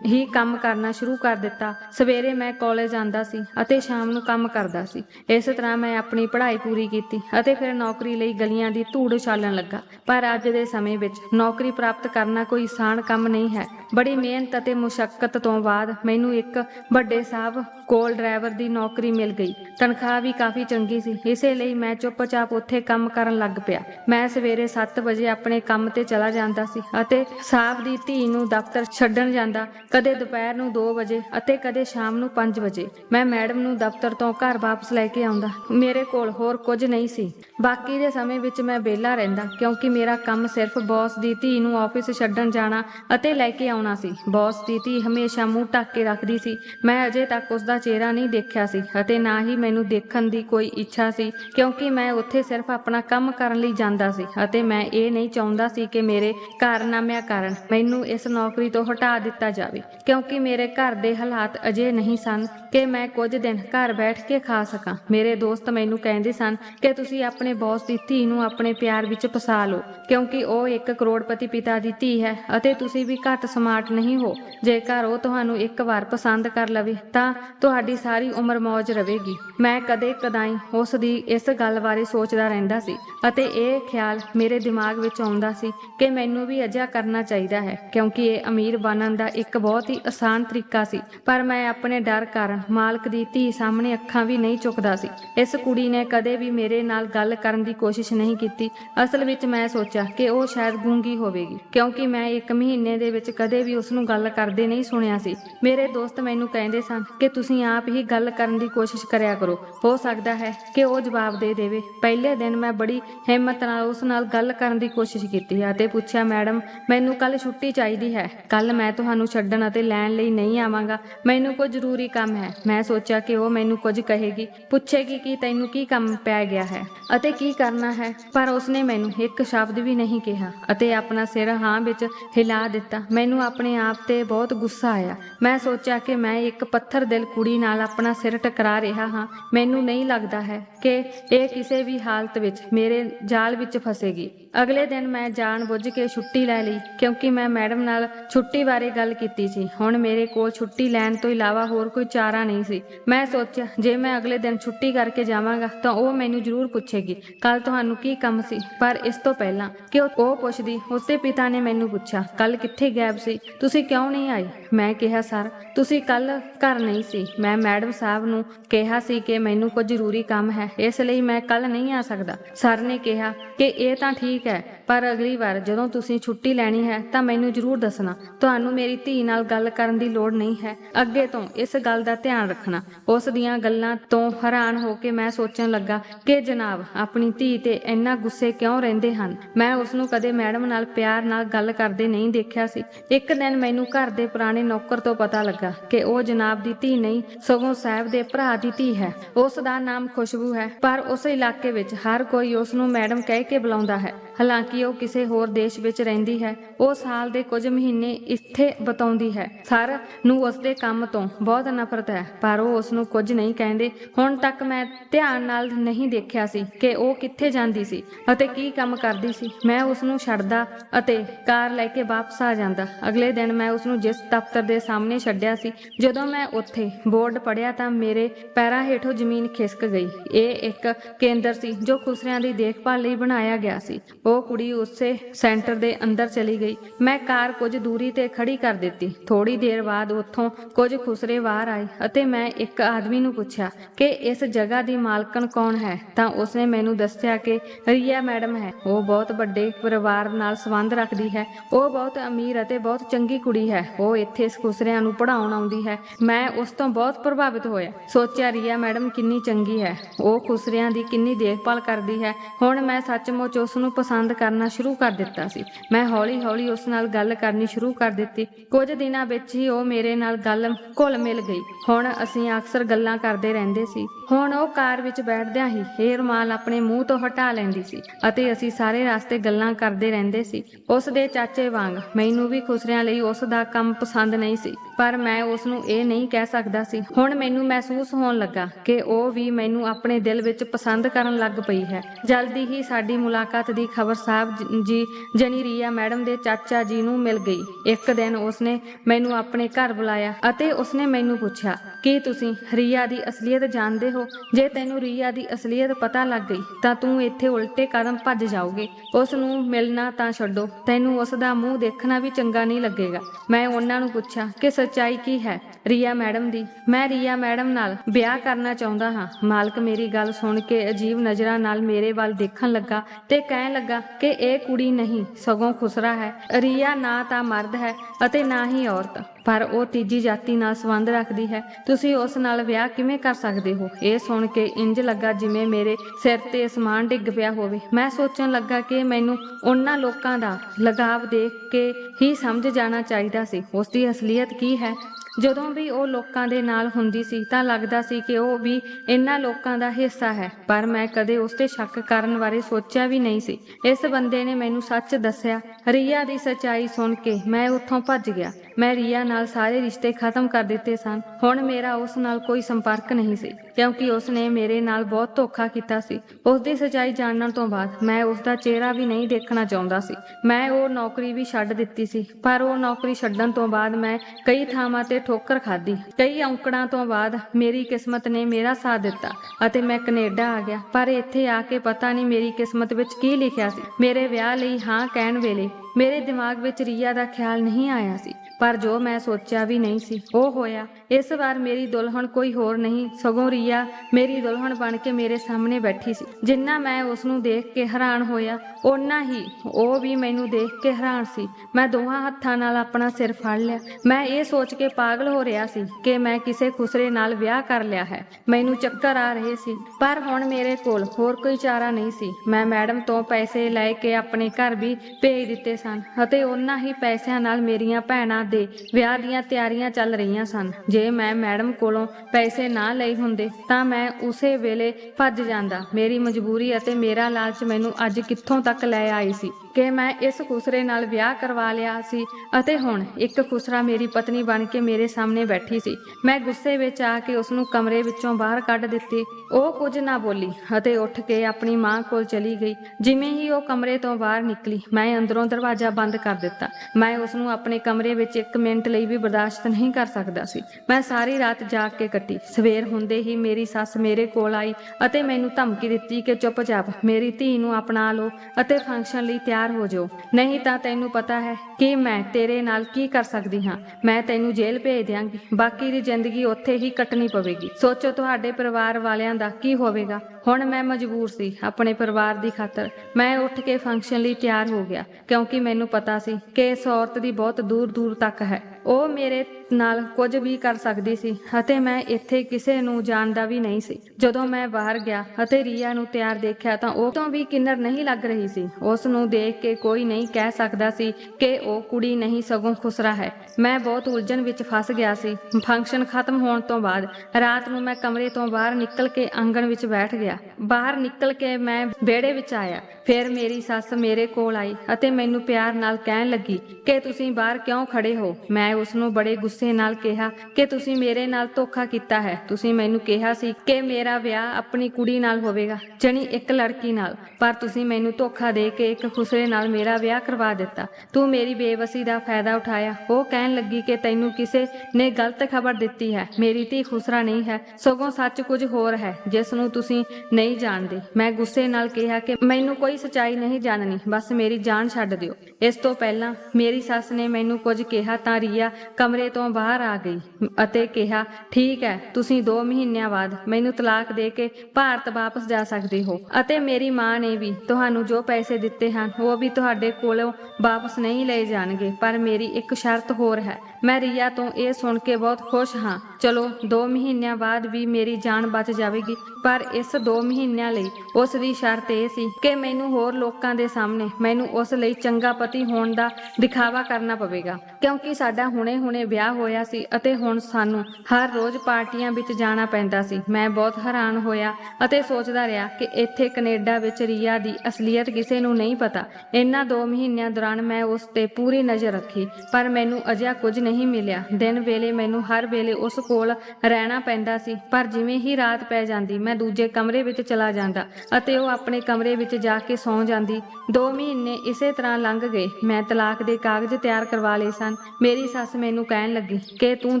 ਹੀ ਕੰਮ ਕਰਨਾ ਸ਼ੁਰੂ ਕਰ ਦਿੱਤਾ। ਸਵੇਰੇ ਮੈਂ ਕਾਲਜ ਆਂਦਾ ਸੀ ਅਤੇ ਸ਼ਾਮ ਨੂੰ ਕੰਮ ਕਰਦਾ ਸੀ। ਇਸ ਤਰ੍ਹਾਂ ਮੈਂ ਆਪਣੀ ਪੜ੍ਹਾਈ ਪੂਰੀ ਕੀਤੀ ਅਤੇ ਫਿਰ ਨੌਕਰੀ ਲਈ ਗਲੀਆਂ ਦੀ ਧੂੜ ਉਛਾਲਣ ਲੱਗਾ। ਪਰ ਅੱਜ ਦੇ ਸਮੇਂ ਵਿੱਚ ਨੌਕਰੀ ਪ੍ਰਾਪਤ ਕਰਨਾ ਕੋਈ ਆਸਾਨ ਕੰਮ ਨਹੀਂ ਹੈ। ਬੜੀ ਮਿਹਨਤ ਅਤੇ ਮੁਸ਼ਕਲ ਤੋਂ ਬਾਅਦ ਮੈਨੂੰ ਇੱਕ ਵੱਡੇ ਸਾਹਿਬ ਕੋਲ ਡਰਾਈਵਰ ਦੀ ਨੌਕਰੀ ਮਿਲ ਗਈ। ਤਨਖਾਹ ਵੀ ਕਾਫੀ ਚੰਗੀ ਸੀ। ਇਸੇ ਲਈ ਮੈਂ ਚੁੱਪਚਾਪ ਉੱਥੇ ਕੰਮ ਕਰਨ ਲੱਗ ਪਿਆ। ਮੈਂ ਸਵੇਰੇ 7 ਵਜੇ ਆਪਣੇ ਕੰਮ ਤੇ ਚਲਾ ਜਾਂਦਾ ਸੀ ਅਤੇ ਸਾਹਿਬ ਦੀ ਧੀ ਨੂੰ ਦਫ਼ਤਰ ਛੱਡਣ ਜਾਂਦਾ, ਕਦੇ ਦੁਪਹਿਰ ਨੂੰ 2 ਵਜੇ ਅਤੇ ਕਦੇ ਸ਼ਾਮ ਨੂੰ 5 ਵਜੇ। ਮੈਂ ਮੈਡਮ ਨੂੰ ਦਫ਼ਤਰ ਤੋਂ ਘਰ ਵਾਪਸ ਲੈ ਕੇ ਆਉਂਦਾ। ਮੇਰੇ ਕੋਲ ਹੋਰ ਕੁਝ ਨਹੀਂ ਸੀ। ਬਾਕੀ ਦੇ ਸਮੇਂ ਵਿੱਚ ਮੈਂ ਵਿਹਲਾ ਰਹਿੰਦਾ, ਕਿਉਂਕਿ ਮੇਰਾ ਕੰਮ ਸਿਰਫ ਬੌਸ ਦੀ ਧੀ ਨੂੰ ਆਫਿਸ ਛੱਡਣ ਜਾਣਾ ਅਤੇ ਲੈ ਕੇ ਆਉਣਾ ਸੀ। ਬੌਸ ਦੀ ਧੀ ਹਮੇਸ਼ਾ ਮੂੰਹ ਢੱਕ ਕੇ ਰੱਖਦੀ ਸੀ। ਮੈਂ ਅਜੇ ਤੱਕ ਉਸ ਦਾ ਚਿਹਰਾ ਨਹੀਂ ਦੇਖਿਆ ਸੀ ਅਤੇ ਨਾ ਹੀ ਮੈਨੂੰ ਦੇਖਣ ਦੀ ਕੋਈ ਇੱਛਾ ਸੀ, ਕਿਉਂਕਿ ਮੈਂ ਉੱਥੇ ਸਿਰਫ ਆਪਣਾ ਕੰਮ ਕਰਨ ਲਈ ਜਾਂਦਾ ਸੀ ਅਤੇ ਮੈਂ ਇਹ ਨਹੀਂ ਚਾਹੁੰਦਾ ਸੀ ਕਿ ਮੇਰੇ ਕਾਰਨਾਮਿਆਂ ਕਾਰਨ ਮੈਨੂੰ ਇਸ ਨੌਕਰੀ ਤੋਂ ਹਟਾ ਦਿੱਤਾ ਜਾਵੇ, ਕਿਉਂਕਿ ਮੇਰੇ ਘਰ ਦੇ ਹਾਲਾਤ ਅਜੇ ਨਹੀਂ ਸਨ ਕਿ ਮੈਂ ਕੁਝ ਦਿਨ ਘਰ ਬੈਠ ਕੇ ਖਾ ਸਕਾਂ। ਮੇਰੇ ਦੋਸਤ ਮੈਨੂੰ ਕਹਿੰਦੇ ਸਨ ਕਿ ਤੁਸੀਂ ਆਪਣੇ ਬੌਸ ਦੀ ਧੀ ਨੂੰ ਆਪਣੇ ਪਿਆਰ ਵਿੱਚ ਫਸਾ ਲਓ, ਕਿਉਂਕਿ ਉਹ ਇੱਕ ਕਰੋੜਪਤੀ ਪਿਤਾ ਦੀ ਧੀ ਹੈ ਅਤੇ ਤੁਸੀਂ ਵੀ ਘੱਟ ਸਮਾਰਟ ਨਹੀਂ ਹੋ। ਜੇਕਰ ਉਹ ਤੁਹਾਨੂੰ ਇੱਕ ਵਾਰ ਪਸੰਦ ਕਰ ਲਵੇ ਤਾਂ ਤੁਹਾਡੀ ਸਾਰੀ ਉਮਰ ਮौज ਰਹੇਗੀ ਮੈਂ ਕਦੇ ਕਦਾਈ ਉਸ ਦੀ ਇਸ ਗੱਲ ਬਾਰੇ ਸੋਚਦਾ ਰਹਿੰਦਾ ਸੀ ਅਤੇ ਇਹ ਖਿਆਲ ਮੇਰੇ ਦਿਮਾਗ ਵਿੱਚ ਆਉਂਦਾ ਸੀ ਕਿ ਮੈਨੂੰ ਵੀ ਅਜਿਹਾ ਕਰਨਾ ਚਾਹੀਦਾ ਹੈ, ਕਿਉਂਕਿ ਇਹ ਅਮੀਰ ਬਣਨ ਦਾ ਇੱਕ ਬਹੁਤ ਹੀ ਆਸਾਨ ਤਰੀਕਾ ਸੀ। ਪਰ ਮੈਂ ਆਪਣੇ ਡਰ ਕਾਰਨ ਮਾਲਕ ਦੀ ਧੀ ਸਾਹਮਣੇ ਅੱਖਾਂ ਵੀ ਨਹੀਂ ਚੁੱਕਦਾ ਸੀ। ਇਸ ਕੁੜੀ ਨੇ ਕਦੇ ਵੀ ਮੇਰੇ ਨਾਲ ਗੱਲ ਕਰਨ ਦੀ ਕੋਸ਼ਿਸ਼ ਨਹੀਂ ਕੀਤੀ। ਅਸਲ ਵਿੱਚ ਮੈਂ ਸੋਚਿਆ ਕਿ ਉਹ ਸ਼ਾਇਦ ਗੂੰਗੀ ਹੋਵੇਗੀ, ਕਿਉਂਕਿ ਮੈਂ ਇੱਕ ਮਹੀਨੇ ਦੇ ਵਿੱਚ ਕਦੇ ਵੀ ਉਸ ਨੂੰ ਗੱਲ ਕਰਦੇ ਨਹੀਂ ਸੁਣਿਆ ਸੀ। ਮੇਰੇ ਦੋਸਤ ਮੈਨੂੰ ਕਹਿੰਦੇ ਸਨ ਕਿ ਤੁਸੀਂ ਤੁਸੀਂ ਆਪ ਹੀ ਗੱਲ ਕਰਨ ਦੀ ਕੋਸ਼ਿਸ਼ ਕਰਿਆ ਕਰੋ। ਹੋ ਸਕਦਾ ਹੈ ਕਿ ਉਹ ਜਵਾਬ ਦੇ ਦੇਵੇ। ਪਹਿਲੇ ਦਿਨ ਮੈਂ ਬੜੀ ਹਿੰਮਤ ਨਾਲ ਉਸ ਨਾਲ ਗੱਲ ਕਰਨ ਦੀ ਕੋਸ਼ਿਸ਼ ਕੀਤੀ ਅਤੇ ਪੁੱਛਿਆ, ਮੈਡਮ, ਮੈਨੂੰ ਕੱਲ ਛੁੱਟੀ ਚਾਹੀਦੀ ਹੈ। ਕੱਲ ਮੈਂ ਤੁਹਾਨੂੰ ਛੱਡਣ ਅਤੇ ਲੈਣ ਲਈ ਨਹੀਂ ਆਵਾਂਗਾ। ਮੈਨੂੰ ਕੋਈ ਜ਼ਰੂਰੀ ਕੰਮ ਹੈ। ਮੈਂ ਸੋਚਿਆ ਕਿ ਉਹ ਮੈਨੂੰ ਕੁਝ ਕਹੇਗੀ। ਪੁੱਛੇਗੀ ਕਿ ਤੈਨੂੰ ਕੀ ਕੰਮ ਪੈ ਗਿਆ ਹੈ ਅਤੇ ਕੀ ਕਰਨਾ ਹੈ। ਪਰ ਉਸਨੇ ਮੈਨੂੰ ਇੱਕ ਸ਼ਬਦ ਵੀ ਨਹੀਂ ਕਿਹਾ ਅਤੇ ਆਪਣਾ ਸਿਰ ਹਾਂ ਵਿੱਚ ਹਿਲਾ ਦਿੱਤਾ। ਮੈਨੂੰ ਆਪਣੇ ਆਪ ਤੇ ਬਹੁਤ ਗੁੱਸਾ ਆਇਆ। ਮੈਂ ਸੋਚਿਆ ਕਿ ਮੈਂ ਇੱਕ ਪੱਥਰ ਦਿਲ ਕੁੜੀ ਨਾਲ ਆਪਣਾ ਸਿਰ ਟਕਰਾ ਰਿਹਾ ਹਾਂ, ਮੈਨੂੰ ਨਹੀਂ ਲੱਗਦਾ ਹੈ ਕਿ ਇਹ ਕਿਸੇ ਵੀ ਹਾਲਤ ਵਿੱਚ ਮੇਰੇ ਜਾਲ ਵਿੱਚ ਫਸੇਗੀ। ਅਗਲੇ ਦਿਨ ਮੈਂ ਜਾਣ ਬੁੱਝ ਕੇ ਛੁੱਟੀ ਲੈ ਲਈ, ਕਿਉਂਕਿ ਮੈਂ ਮੈਡਮ ਨਾਲ ਛੁੱਟੀ ਬਾਰੇ ਗੱਲ ਕੀਤੀ ਸੀ। ਹੁਣ ਮੇਰੇ ਕੋਲ ਛੁੱਟੀ ਲੈਣ ਤੋਂ ਇਲਾਵਾ ਹੋਰ ਕੋਈ ਚਾਰਾ ਨਹੀਂ ਸੀ। ਮੈਂ ਸੋਚਿਆ, ਜੇ ਮੈਂ ਅਗਲੇ ਦਿਨ ਛੁੱਟੀ ਕਰਕੇ ਜਾਵਾਂਗਾ, ਤਾਂ ਉਹ ਮੈਨੂੰ ਜ਼ਰੂਰ ਪੁੱਛੇਗੀ ਕੱਲ ਤੁਹਾਨੂੰ ਕੀ ਕੰਮ ਸੀ? ਪਰ ਇਸ ਤੋਂ ਪਹਿਲਾਂ ਕਿ ਉਹ ਪੁੱਛਦੀ ਉਸਦੇ ਪਿਤਾ ਨੇ ਮੈਨੂੰ ਪੁੱਛਿਆ ਕੱਲ ਕਿੱਥੇ ਗਾਇਬ ਸੀ? ਤੁਸੀਂ ਕਿਉਂ ਨਹੀਂ ਆਈ ਮੈਂ ਕਿਹਾ, ਸਰ, ਤੁਸੀਂ ਕੱਲ ਘਰ ਨਹੀਂ ਸੀ। ਮੈਂ ਮੈਡਮ ਸਾਹਿਬ ਨੂੰ ਕਿਹਾ ਸੀ ਕਿ ਮੈਨੂੰ ਕੁਝ ਜ਼ਰੂਰੀ ਕੰਮ ਹੈ, ਇਸ ਲਈ ਮੈਂ ਕੱਲ ਨਹੀਂ ਆ ਸਕਦਾ। ਸਰ ਨੇ ਕਿਹਾ ਕਿ ਇਹ ਤਾਂ ਠੀਕ ਹੈ ਪਰ ਅਗਲੀ ਵਾਰ ਜਦੋਂ ਤੁਸੀਂ ਛੁੱਟੀ ਲੈਣੀ ਹੈ ਤਾਂ ਮੈਨੂੰ ਜ਼ਰੂਰ ਦੱਸਣਾ। ਤੁਹਾਨੂੰ ਮੇਰੀ ਧੀ ਨਾਲ ਗੱਲ ਕਰਨ ਦੀ ਲੋੜ ਨਹੀਂ ਹੈ। ਅੱਗੇ ਤੋਂ ਇਸ ਗੱਲ ਦਾ ਧਿਆਨ ਰੱਖਣਾ। ਉਸ ਦੀਆਂ ਗੱਲਾਂ ਤੋਂ ਹੈਰਾਨ ਹੋ ਕੇ ਮੈਂ ਸੋਚਣ ਲੱਗਾ ਕਿ ਜਨਾਬ, ਆਪਣੀ ਧੀ ਤੇ ਇੰਨਾ ਗੁੱਸੇ ਕਿਉਂ ਰਹਿੰਦੇ ਹਨ? ਮੈਂ ਉਸ ਨੂੰ ਕਦੇ ਮੈਡਮ ਨਾਲ ਪਿਆਰ ਨਾਲ ਗੱਲ ਕਰਦੇ ਨਹੀਂ ਦੇਖਿਆ ਸੀ। ਇੱਕ ਦਿਨ ਮੈਨੂੰ ਘਰ ਦੇ ਪੁਰਾਣੇ ਨੌਕਰ ਤੋਂ ਪਤਾ ਲੱਗਾ ਕਿ ਉਹ ਜਨਾਬ ਦੀ ਧੀ ਨਹੀਂ, ਸਗੋਂ ਸਾਹਿਬ ਦੇ ਭਰਾ ਦੀ ਧੀ ਹੈ। ਉਸ ਦਾ ਨਾਮ ਖੁਸ਼ਬੂ ਹੈ, ਪਰ ਉਸ ਇਲਾਕੇ ਵਿੱਚ ਹਰ ਕੋਈ ਉਸ ਨੂੰ ਮੈਡਮ ਕਹਿ ਕੇ ਬੁਲਾਉਂਦਾ ਹੈ। ਹਾਲਾਂਕਿ ਉਹ ਕਿਸੇ ਹੋਰ ਦੇਸ਼ ਵਿੱਚ ਰਹਿੰਦੀ ਹੈ, ਉਹ ਸਾਲ ਦੇ ਕੁਝ ਮਹੀਨੇ ਇੱਥੇ ਬਤਾਉਂਦੀ ਹੈ। ਸਰ ਨੂੰ ਉਸ ਕੰਮ ਤੋਂ ਬਹੁਤ ਨਫ਼ਰਤ ਹੈ, ਪਰ ਉਹ ਉਸ ਨੂੰ ਕੁਝ ਨਹੀਂ ਕਹਿੰਦੇ। ਹੁਣ ਤੱਕ ਮੈਂ ਧਿਆਨ ਨਾਲ ਨਹੀਂ ਦੇਖਿਆ ਸੀ ਕਿ ਉਹ ਕਿੱਥੇ ਜਾਂਦੀ ਸੀ ਅਤੇ ਕੀ ਕੰਮ ਕਰਦੀ ਸੀ। ਮੈਂ ਉਸ ਨੂੰ ਛੱਡਦਾ ਅਤੇ ਕਾਰ ਲੈ ਕੇ ਵਾਪਸ ਆ ਜਾਂਦਾ। ਅਗਲੇ ਦਿਨ ਮੈਂ ਉਸ ਨੂੰ ਜਿਸ ਦਫ਼ਤਰ ਦੇ ਸਾਹਮਣੇ ਛੱਡਿਆ ਸੀ, ਜਦੋਂ ਮੈਂ ਉੱਥੇ ਬੋਰਡ ਪੜਿਆ ਤਾਂ ਮੇਰੇ ਪੈਰਾਂ ਹੇਠੋਂ ਜ਼ਮੀਨ ਖਿਸਕ ਗਈ। ਇਹ ਇੱਕ ਕੇਂਦਰ ਸੀ ਜੋ ਖੁਸਰਿਆਂ ਦੀ ਦੇਖਭਾਲ ਲਈ ਬਣਾਇਆ ਗਿਆ ਸੀ। ਉਹ ਕੁੜੀ ਉਸੇ ਸੈਂਟਰ ਦੇ ਅੰਦਰ ਚਲੀ ਗਈ। ਮੈਂ ਕਾਰ ਕੁਝ ਦੂਰੀ ਤੇ ਖੜੀ ਕਰ ਦਿੱਤੀ। ਥੋੜੀ ਦੇਰ ਬਾਅਦ ਉੱਥੋਂ ਕੁਝ ਖੁਸਰੇ ਬਾਹਰ ਆਏ ਅਤੇ ਮੈਂ ਇੱਕ ਆਦਮੀ ਨੂੰ ਪੁੱਛਿਆ ਕਿ ਇਸ ਜਗ੍ਹਾ ਦੀ ਮਾਲਕਣ ਕੌਣ ਹੈ? ਤਾਂ ਉਸਨੇ ਮੈਨੂੰ ਦੱਸਿਆ ਕਿ ਰੀਆ ਮੈਡਮ ਹੈ। ਉਹ ਬਹੁਤ ਵੱਡੇ ਪਰਿਵਾਰ ਨਾਲ ਸੰਬੰਧ ਰੱਖਦੀ ਹੈ। ਉਹ ਬਹੁਤ ਅਮੀਰ ਅਤੇ ਬਹੁਤ ਚੰਗੀ ਕੁੜੀ ਹੈ। ਉਹ ਇੱਥੇ ਇਸ ਖੁਸਰਿਆਂ ਨੂੰ ਪੜਾਉਣ ਆਉਂਦੀ ਹੈ। ਮੈਂ ਉਸ ਤੋਂ ਬਹੁਤ ਪ੍ਰਭਾਵਿਤ ਹੋਇਆ। ਸੋਚਿਆ, ਰੀਆ ਮੈਡਮ ਕਿੰਨੀ ਚੰਗੀ ਹੈ। ਉਹ ਖੁਸਰਿਆਂ ਦੀ ਕਿੰਨੀ ਦੇਖਭਾਲ ਕਰਦੀ ਹੈ। ਹੁਣ ਮੈਂ ਸੱਚਮੁੱਚ ਉਸ ਨੂੰ ਪਸੰਦ ਕਰਨਾ ਸ਼ੁਰੂ ਕਰ ਦਿੱਤਾ ਸੀ। ਮੈਂ ਹੌਲੀ-ਹੌਲੀ ਉਸ ਨਾਲ ਗੱਲ ਕਰਨੀ ਸ਼ੁਰੂ ਕਰ ਦਿੱਤੀ। ਕੁਝ ਦਿਨਾਂ ਵਿੱਚ ਹੀ ਉਹ ਮੇਰੇ ਨਾਲ ਗੱਲ ਘੁਲ ਮਿਲ ਗਈ। ਹੁਣ ਅਸੀਂ ਅਕਸਰ ਗੱਲਾਂ ਕਰਦੇ ਰਹਿੰਦੇ ਸੀ। ਹੁਣ ਉਹ ਕਾਰ ਵਿੱਚ ਬੈਠਦਿਆਂ ਹੀ ਇਹ ਰੁਮਾਲ ਆਪਣੇ ਮੂੰਹ ਤੋਂ ਹਟਾ ਲੈਂਦੀ ਸੀ ਅਤੇ ਅਸੀਂ ਸਾਰੇ ਰਸਤੇ ਗੱਲਾਂ ਕਰਦੇ ਰਹਿੰਦੇ ਸੀ। ਉਸ ਦੇ ਚਾਚੇ ਵਾਂਗ ਮੈਨੂੰ ਵੀ ਖੁਸਰਿਆਂ ਲਈ ਉਸ ਦਾ ਕੰਮ ਪਸੰਦ ਨਹੀਂ ਸੀ। ਪਰ ਮੈਂ ਉਸ ਨੂੰ ਇਹ ਨਹੀਂ ਕਹਿ ਸਕਦਾ ਸੀ। ਹੁਣ ਮੈਨੂੰ ਮਹਿਸੂਸ ਹੋਣ ਲੱਗਾ ਕਿ ਉਹ ਵੀ ਮੈਨੂੰ ਆਪਣੇ ਦਿਲ ਵਿੱਚ ਪਸੰਦ ਕਰਨ ਲੱਗ ਪਈ ਹੈ। ਜਲਦੀ ਹੀ ਸਾਡੀ ਮੁਲਾਕਾਤ ਦੀ ਖਬਰ ਸਾਹਿਬ ਜ- ਜੀ ਜਨੀ ਰੀਆ ਮੈਡਮ ਦੇ ਚਾਚਾ ਜੀ ਨੂੰ ਮਿਲ ਗਈ। ਇੱਕ ਦਿਨ ਉਸਨੇ ਮੈਨੂੰ ਆਪਣੇ ਘਰ ਬੁਲਾਇਆ ਅਤੇ ਉਸਨੇ ਮੈਨੂੰ ਪੁੱਛਿਆ, ਕੀ ਤੁਸੀਂ ਰੀਆ ਦੀ ਅਸਲੀਅਤ ਜਾਣਦੇ ਹੋ? ਜੇ ਤੈਨੂੰ ਰੀਆ ਦੀ ਅਸਲੀਅਤ ਪਤਾ ਲੱਗ ਗਈ, ਤਾਂ ਤੂੰ ਇੱਥੇ ਉਲਟੇ ਕਦਮ ਭੱਜ ਜਾਓਗੇ। ਉਸ ਨੂੰ ਮਿਲਣਾ ਤਾਂ ਛੱਡੋ। ਤੈਨੂੰ ਉਸ ਦਾ ਮੂੰਹ ਦੇਖਣਾ ਵੀ ਚੰਗਾ ਨਹੀਂ ਲੱਗੇਗਾ। ਮੈਂ ਉਹਨਾਂ ਨੂੰ ਪੁੱਛਿਆ, ਕਿ ਸੱਚਾਈ ਕੀ ਹੈ ਰੀਆ ਮੈਡਮ ਦੀ? ਮੈਂ ਰੀਆ ਮੈਡਮ ਨਾਲ ਵਿਆਹ ਕਰਨਾ ਚਾਹੁੰਦਾ ਹਾਂ। ਮਾਲਕ ਮੇਰੀ ਗੱਲ ਸੁਣ ਕੇ ਅਜੀਬ ਨਜ਼ਰਾਂ ਨਾਲ ਮੇਰੇ ਵੱਲ ਦੇਖਣ ਲੱਗਾ ਤੇ ਕਹਿਣ ਲੱਗਾ ਕਿ ਇਹ ਕੁੜੀ ਨਹੀਂ, ਸਗੋਂ ਖੁਸਰਾ ਹੈ। ਰੀਆ ਨਾ ਤਾਂ ਮਰਦ ਹੈ ਅਤੇ ਨਾ ਹੀ ਔਰਤ। ਪਰ ਉਹ ਤੀਜੀ ਜਾਤੀ ਨਾਲ ਸੰਬੰਧ ਰੱਖਦੀ ਹੈ। ਤੁਸੀਂ ਉਸ ਨਾਲ ਵਿਆਹ ਕਿਵੇਂ ਕਰ ਸਕਦੇ ਹੋ? ਇਹ ਸੁਣ ਕੇ ਇੰਜ ਲੱਗਾ ਜਿਵੇਂ ਮੇਰੇ ਸਿਰ ਤੇ ਅਸਮਾਨ ਡਿੱਗ ਪਿਆ ਹੋਵੇ। ਮੈਂ ਸੋਚਣ ਲੱਗਾ ਕਿ ਮੈਨੂੰ ਉਹਨਾਂ ਲੋਕਾਂ ਦਾ ਲਗਾਵ ਦੇਖ ਕੇ ਹੀ ਸਮਝ ਜਾਣਾ ਚਾਹੀਦਾ ਸੀ। ਉਸ ਦੀ ਅਸਲੀਅਤ ਕੀ ਹੈ? ਜਦੋਂ ਵੀ ਉਹ ਲੋਕਾਂ ਦੇ ਨਾਲ ਹੁੰਦੀ ਸੀ ਤਾਂ ਲੱਗਦਾ ਸੀ ਕਿ ਉਹ ਵੀ ਇਹਨਾਂ ਲੋਕਾਂ ਦਾ ਹਿੱਸਾ ਹੈ। ਪਰ ਮੈਂ ਕਦੇ ਉਸ ਤੇ ਸ਼ੱਕ ਕਰਨ ਬਾਰੇ ਸੋਚਿਆ ਵੀ ਨਹੀਂ ਸੀ। ਇਸ ਬੰਦੇ ਨੇ ਮੈਨੂੰ ਸੱਚ ਦੱਸਿਆ, ਰੀਆ ਦੀ ਸੱਚਾਈ ਸੁਣ ਕੇ ਮੈਂ ਉੱਥੋਂ ਭੱਜ ਗਿਆ। ਮੈਂ ਰੀਆ ਨਾਲ ਸਾਰੇ ਰਿਸ਼ਤੇ ਖਤਮ ਕਰ ਦਿੱਤੇ ਸਨ। ਹੁਣ ਮੇਰਾ ਉਸ ਨਾਲ ਕੋਈ ਸੰਪਰਕ ਨਹੀਂ ਸੀ, ਕਿਉਂਕਿ ਉਸ ਨੇ ਮੇਰੇ ਨਾਲ ਬਹੁਤ ਧੋਖਾ ਕੀਤਾ ਸੀ। ਉਸ ਦੀ ਸੱਚਾਈ ਜਾਣਨ ਤੋਂ ਬਾਅਦ ਮੈਂ ਉਸ ਦਾ ਚਿਹਰਾ ਵੀ ਨਹੀਂ ਦੇਖਣਾ ਚਾਹੁੰਦਾ ਸੀ। ਮੈਂ ਉਹ ਨੌਕਰੀ ਵੀ ਛੱਡ ਦਿੱਤੀ ਸੀ, ਪਰ ਉਹ ਨੌਕਰੀ ਛੱਡਣ ਤੋਂ ਬਾਅਦ ਮੈਂ ਕਈ ਥਾਵਾਂ ਤੇ ਠੋਕਰ ਖਾਧੀ। ਕਈ ਔਂਕੜਾਂ ਤੋਂ ਬਾਅਦ ਮੇਰੀ ਕਿਸਮਤ ਨੇ ਮੇਰਾ ਸਾਥ ਦਿੱਤਾ ਅਤੇ ਮੈਂ ਕੈਨੇਡਾ ਆ ਗਿਆ। ਪਰ ਇੱਥੇ ਆ ਕੇ ਪਤਾ ਨਹੀਂ ਮੇਰੀ ਕਿਸਮਤ ਵਿੱਚ ਕੀ ਲਿਖਿਆ ਸੀ। ਮੇਰੇ ਵਿਆਹ ਲਈ ਹਾਂ ਕਹਿਣ ਵੇਲੇ ਮੇਰੇ ਦਿਮਾਗ ਵਿੱਚ ਰੀਆ ਦਾ ਖਿਆਲ ਨਹੀਂ ਆਇਆ ਸੀ, ਪਰ ਜੋ ਮੈਂ ਸੋਚਿਆ ਵੀ ਨਹੀਂ ਸੀ, ਉਹ ਹੋਇਆ, ਇਸ ਵਾਰ ਮੇਰੀ ਦੁਲਹਨ ਕੋਈ ਹੋਰ ਨਹੀਂ, ਸਗੋਂ ਰੀਆ ਮੇਰੀ ਦੁਲਹਨ ਬਣ ਕੇ ਮੇਰੇ ਸਾਹਮਣੇ ਬੈਠੀ ਸੀ, ਜਿੰਨਾ ਮੈਂ ਉਸ ਨੂੰ ਦੇਖ ਕੇ ਹੈਰਾਨ ਹੋਇਆ, ਓਨਾ ਹੀ ਉਹ ਵੀ ਮੈਨੂੰ ਦੇਖ ਕੇ ਹੈਰਾਨ ਸੀ, ਮੈਂ ਦੋਹਾਂ ਹੱਥਾਂ ਨਾਲ ਆਪਣਾ ਸਿਰ ਫੜ ਲਿਆ, ਮੈਂ ਇਹ ਸੋਚ ਕੇ ਪਾਗਲ ਹੋ ਰਿਹਾ ਸੀ ਕਿ ਮੈਂ ਕਿਸੇ ਖੁਸਰੇ ਨਾਲ ਵਿਆਹ ਕਰ ਲਿਆ ਹੈ, ਮੈਨੂੰ ਚੱਕਰ ਆ ਰਹੇ ਸੀ, ਪਰ ਹੁਣ ਮੇਰੇ ਕੋਲ ਹੋਰ ਕੋਈ ਚਾਰਾ ਨਹੀਂ ਸੀ, ਮੈਂ ਮੈਡਮ ਤੋਂ ਪੈਸੇ ਲੈ ਕੇ ਆਪਣੇ ਘਰ ਵੀ ਭੇਜ ਦਿੱਤੇ ਸਨ ਅਤੇ ਉਹਨਾਂ ਹੀ ਪੈਸਿਆਂ ਨਾਲ ਮੇਰੀਆਂ ਭੈਣਾਂ ਦੇ ਵਿਆਹ ਦੀਆਂ ਤਿਆਰੀਆਂ ਚੱਲ ਰਹੀਆਂ ਸਨ। ਜੇ ਮੈਂ ਮੈਡਮ ਕੋਲੋਂ ਪੈਸੇ ਨਾ ਲਏ ਹੁੰਦੇ ਤਾਂ ਮੈਂ ਉਸੇ ਵੇਲੇ ਭੱਜ ਜਾਂਦਾ। ਮੇਰੀ ਮਜਬੂਰੀ ਅਤੇ ਮੇਰਾ ਲਾਲਚ ਮੈਨੂੰ ਅੱਜ ਕਿੱਥੋਂ ਤੱਕ ਲੈ ਆਈ ਸੀ ਕਿ ਮੈਂ ਇਸ ਖੁਸਰੇ ਨਾਲ ਵਿਆਹ ਕਰਵਾ ਲਿਆ ਸੀ ਅਤੇ ਹੁਣ ਇੱਕ ਖੁਸਰਾ ਮੇਰੀ ਪਤਨੀ ਬਣ ਕੇ ਮੇਰੇ ਸਾਹਮਣੇ ਬੈਠੀ ਸੀ। ਮੈਂ ਗੁੱਸੇ ਵਿੱਚ ਆ ਕੇ ਉਸ ਨੂੰ ਕਮਰੇ ਵਿੱਚੋਂ ਬਾਹਰ ਕੱਢ ਦਿੱਤੀ। ਉਹ ਕੁਝ ਨਾ ਬੋਲੀ ਅਤੇ ਉੱਠ ਕੇ ਆਪਣੀ ਮਾਂ ਕੋਲ ਚਲੀ ਗਈ। ਜਿਵੇਂ ਹੀ ਉਹ ਕਮਰੇ ਤੋਂ ਬਾਹਰ ਨਿਕਲੀ, ਮੈਂ ਅੰਦਰੋਂ ਦਰਵਾਜ਼ਾ ਦਰਵਾਜ਼ਾ ਬੰਦ ਕਰ ਦਿੱਤਾ। ਮੈਂ ਉਸ ਨੂੰ ਆਪਣੇ ਕਮਰੇ ਵਿੱਚ ਇੱਕ ਮਿੰਟ ਲਈ ਵੀ ਬਰਦਾਸ਼ਤ ਨਹੀਂ ਕਰ ਸਕਦਾ ਸੀ। ਮੈਂ ਸਾਰੀ ਰਾਤ ਜਾਗ ਕੇ ਕੱਟੀ। ਸਵੇਰ ਹੁੰਦੇ ਹੀ ਮੇਰੀ ਸੱਸ ਮੇਰੇ ਕੋਲ ਆਈ ਅਤੇ ਮੈਨੂੰ ਧਮਕੀ ਦਿੱਤੀ ਕਿ ਚੁੱਪਚਾਪ, ਮੇਰੀ ਧੀ ਨੂੰ ਅਪਣਾ ਲਓ ਅਤੇ ਫੰਕਸ਼ਨ ਲਈ ਤਿਆਰ ਹੋ ਜਾਓ। ਨਹੀਂ ਤਾਂ ਤੈਨੂੰ ਪਤਾ ਹੈ ਕਿ ਮੈਂ ਤੇਰੇ ਨਾਲ ਕੀ ਕਰ ਸਕਦੀ ਹਾਂ। ਮੈਂ ਤੈਨੂੰ ਜੇਲ੍ਹ ਭੇਜ ਦਿਆਂਗੀ। ਬਾਕੀ ਦੀ ਜ਼ਿੰਦਗੀ ਉੱਥੇ ਹੀ ਕੱਟਣੀ ਪਵੇਗੀ। ਸੋਚੋ ਤੁਹਾਡੇ ਪਰਿਵਾਰ ਵਾਲਿਆਂ ਦਾ ਕੀ ਹੋਵੇਗਾ। ਹੁਣ ਮੈਂ ਮਜਬੂਰ ਸੀ ਆਪਣੇ ਪਰਿਵਾਰ ਦੀ ਖਾਤਰ। ਮੈਂ ਉੱਠ ਕੇ ਫੰਕਸ਼ਨ ਲਈ ਤਿਆਰ ਹੋ ਗਿਆ, ਕਿਉਂਕਿ ਮੈਨੂੰ ਪਤਾ ਸੀ ਕਿ ਇਸ ਔਰਤ ਦੀ ਬਹੁਤ ਦੂਰ ਦੂਰ ਤੱਕ ਹੈ। ਉਹ ਮੇਰੇ ਨਾਲ ਕੁਝ ਵੀ ਕਰ ਸਕਦੀ ਸੀ ਅਤੇ ਮੈਂ ਇੱਥੇ ਕਿਸੇ ਨੂੰ ਜਾਣਦਾ ਵੀ ਨਹੀਂ ਸੀ। ਜਦੋਂ ਮੈਂ ਬਾਹਰ ਗਿਆ ਅਤੇ ਰੀਆ ਨੂੰ ਤਿਆਰ ਦੇਖਿਆ ਤਾਂ ਉਹ ਤੋਂ ਵੀ ਕਿੰਨਰ ਨਹੀਂ ਲੱਗ ਰਹੀ ਸੀ। ਉਸ ਨੂੰ ਦੇਖ ਕੇ ਕੋਈ ਨਹੀਂ ਕਹਿ ਸਕਦਾ ਸੀ ਕਿ ਉਹ ਕੁੜੀ ਨਹੀਂ ਸਗੋਂ ਖੁਸਰਾ ਹੈ। ਮੈਂ ਬਹੁਤ ਉਲਝਣ ਵਿੱਚ ਫਸ ਗਿਆ ਸੀ। ਫੰਕਸ਼ਨ ਖਤਮ ਹੋਣ ਤੋਂ ਬਾਅਦ ਰਾਤ ਨੂੰ ਮੈਂ ਕਮਰੇ ਤੋਂ ਬਾਹਰ ਨਿਕਲ ਕੇ ਆਂਗਣ ਵਿੱਚ ਬੈਠ ਗਿਆ। ਬਾਹਰ ਨਿਕਲ ਕੇ ਮੈਂ ਵਿਹੜੇ ਵਿੱਚ ਆਇਆ। ਫਿਰ ਮੇਰੀ ਸੱਸ ਮੇਰੇ ਕੋਲ ਆਈ ਅਤੇ ਮੈਨੂੰ ਪਿਆਰ ਨਾਲ ਕਹਿਣ ਲੱਗੀ ਕਿ ਤੁਸੀਂ ਬਾਹਰ ਕਿਉਂ ਖੜੇ ਹੋ? ਮੈਂ ਉਸ ਨੂੰ ਬੜੇ ਗੁੱਸੇ ਨਾਲ ਕਿਹਾ ਕਿ ਤੁਸੀਂ ਮੇਰੇ ਨਾਲ ਧੋਖਾ ਕੀਤਾ ਹੈ। ਤੁਸੀਂ ਮੈਨੂੰ ਕਿਹਾ ਸੀ ਕਿ ਮੇਰਾ ਵਿਆਹ ਆਪਣੀ ਕੁੜੀ ਨਾਲ ਹੋਵੇਗਾ, ਜਣੀ ਇੱਕ ਲੜਕੀ ਨਾਲ। ਪਰ ਤੁਸੀਂ ਮੈਨੂੰ ਧੋਖਾ ਦੇ ਕੇ ਇੱਕ ਖੁਸਰੇ ਨਾਲ ਮੇਰਾ ਵਿਆਹ ਕਰਵਾ ਦਿੱਤਾ। ਤੂੰ ਮੇਰੀ ਬੇਵਸੀ ਦਾ ਫਾਇਦਾ ਉਠਾਇਆ। ਉਹ ਕਹਿਣ ਲੱਗੀ ਕਿ ਤੈਨੂੰ ਕਿਸੇ ਨੇ ਗਲਤ ਖਬਰ ਦਿੱਤੀ ਹੈ। ਮੇਰੀ ਧੀ ਖੁਸਰਾ ਨਹੀਂ ਹੈ, ਸਗੋਂ ਸੱਚ ਕੁਝ ਹੋਰ ਹੈ ਜਿਸ ਨੂੰ ਤੁਸੀਂ ਨਹੀਂ ਜਾਣਦੇ। ਮੈਂ ਗੁੱਸੇ ਨਾਲ ਕਿਹਾ ਕਿ ਮੈਨੂੰ ਕੋਈ ਸਚਾਈ ਨਹੀਂ ਜਾਣਨੀ, ਬਸ ਮੇਰੀ ਜਾਨ ਛੱਡ ਦਿਓ। ਇਸ ਤੋਂ ਪਹਿਲਾਂ ਮੇਰੀ ਸੱਸ ਨੇ ਮੈਨੂੰ ਕੁਝ ਕਿਹਾ ਤਾਂ ਰੀਆ ਕਮਰੇ ਤੋਂ ਬਾਹਰ ਆ ਗਈ ਅਤੇ ਕਿਹਾ, ਠੀਕ ਹੈ, ਤੁਸੀਂ 2 ਮਹੀਨਿਆਂ ਬਾਅਦ ਮੈਨੂੰ ਤਲਾਕ ਦੇ ਕੇ ਭਾਰਤ ਵਾਪਸ ਜਾ ਸਕਦੇ ਹੋ ਅਤੇ ਮੇਰੀ ਮਾਂ ਨੇ ਵੀ ਤੁਹਾਨੂੰ ਜੋ ਪੈਸੇ ਦਿੱਤੇ ਹਨ, ਉਹ ਵੀ ਤੁਹਾਡੇ ਕੋਲੋਂ ਵਾਪਸ ਨਹੀਂ ਲਏ ਜਾਣਗੇ, ਪਰ ਮੇਰੀ ਇੱਕ ਸ਼ਰਤ ਹੋਰ ਹੈ। ਮੈਂ ਰੀਆ ਤੋਂ ਇਹ ਸੁਣ ਕੇ ਬਹੁਤ ਖੁਸ਼ ਹਾਂ। ਚਲੋ 2 ਮਹੀਨਿਆਂ ਬਾਅਦ ਵੀ ਮੇਰੀ ਜਾਨ ਬਚ ਜਾਵੇਗੀ, ਪਰ ਇਸ 2 ਮਹੀਨਿਆਂ ਲਈ ਉਸ ਦੀ ਸ਼ਰਤ ਇਹ ਸੀ ਕਿ ਮੈਨੂੰ ਹੋਰ ਲੋਕਾਂ ਦੇ ਸਾਹਮਣੇ ਮੈਨੂੰ ਉਸ ਲਈ ਚੰਗਾ ਪਤੀ ਹੋਣ ਦਾ ਦਿਖਾਵਾ ਕਰਨਾ ਪਵੇਗਾ। ਕਿਉਂਕਿ ਸਾਡਾ ਹੁਣੇ-ਹੁਣੇ ਵਿਆਹ ਹੋਇਆ ਸੀ ਅਤੇ ਹੁਣ ਸਾਨੂੰ ਹਰ ਰੋਜ਼ ਪਾਰਟੀਆਂ ਵਿੱਚ ਜਾਣਾ ਪੈਂਦਾ ਸੀ। ਮੈਂ ਬਹੁਤ ਹੈਰਾਨ ਹੋਇਆ ਅਤੇ ਸੋਚਦਾ ਰਿਹਾ ਕਿ ਇੱਥੇ ਕੈਨੇਡਾ ਵਿੱਚ ਰੀਆ ਦੀ ਅਸਲੀਅਤ ਕਿਸੇ ਨੂੰ ਨਹੀਂ ਪਤਾ। ਇਹਨਾਂ 2 ਮਹੀਨਿਆਂ ਦੌਰਾਨ ਮੈਂ ਉਸ ਤੇ ਪੂਰੀ ਨਜ਼ਰ ਰੱਖੀ, ਪਰ ਮੈਨੂੰ ਅਜਿਹਾ ਕੁਝ ਨਹੀਂ ਮਿਲਿਆ। ਦਿਨ ਵੇਲੇ ਮੈਨੂੰ ਹਰ ਵੇਲੇ ਉਸ ਕੋਲ ਕੋਲ ਰਹਿਣਾ ਪੈਂਦਾ ਸੀ, ਪਰ ਜਿਵੇਂ ਹੀ ਰਾਤ ਪੈ ਜਾਂਦੀ, ਮੈਂ ਦੂਜੇ ਕਮਰੇ ਵਿੱਚ ਚਲਾ ਜਾਂਦਾ ਅਤੇ ਉਹ ਆਪਣੇ ਕਮਰੇ ਵਿੱਚ ਜਾ ਕੇ ਸੌਂ ਜਾਂਦੀ। 2 ਮਹੀਨੇ ਇਸੇ ਤਰ੍ਹਾਂ ਲੰਘ ਗਏ। ਮੈਂ ਤਲਾਕ ਦੇ ਕਾਗਜ਼ ਤਿਆਰ ਕਰਵਾ ਲਏ ਸਨ। ਮੇਰੀ ਸੱਸ ਮੈਨੂੰ ਕਹਿਣ ਲੱਗੀ, ਕਿ ਤੂੰ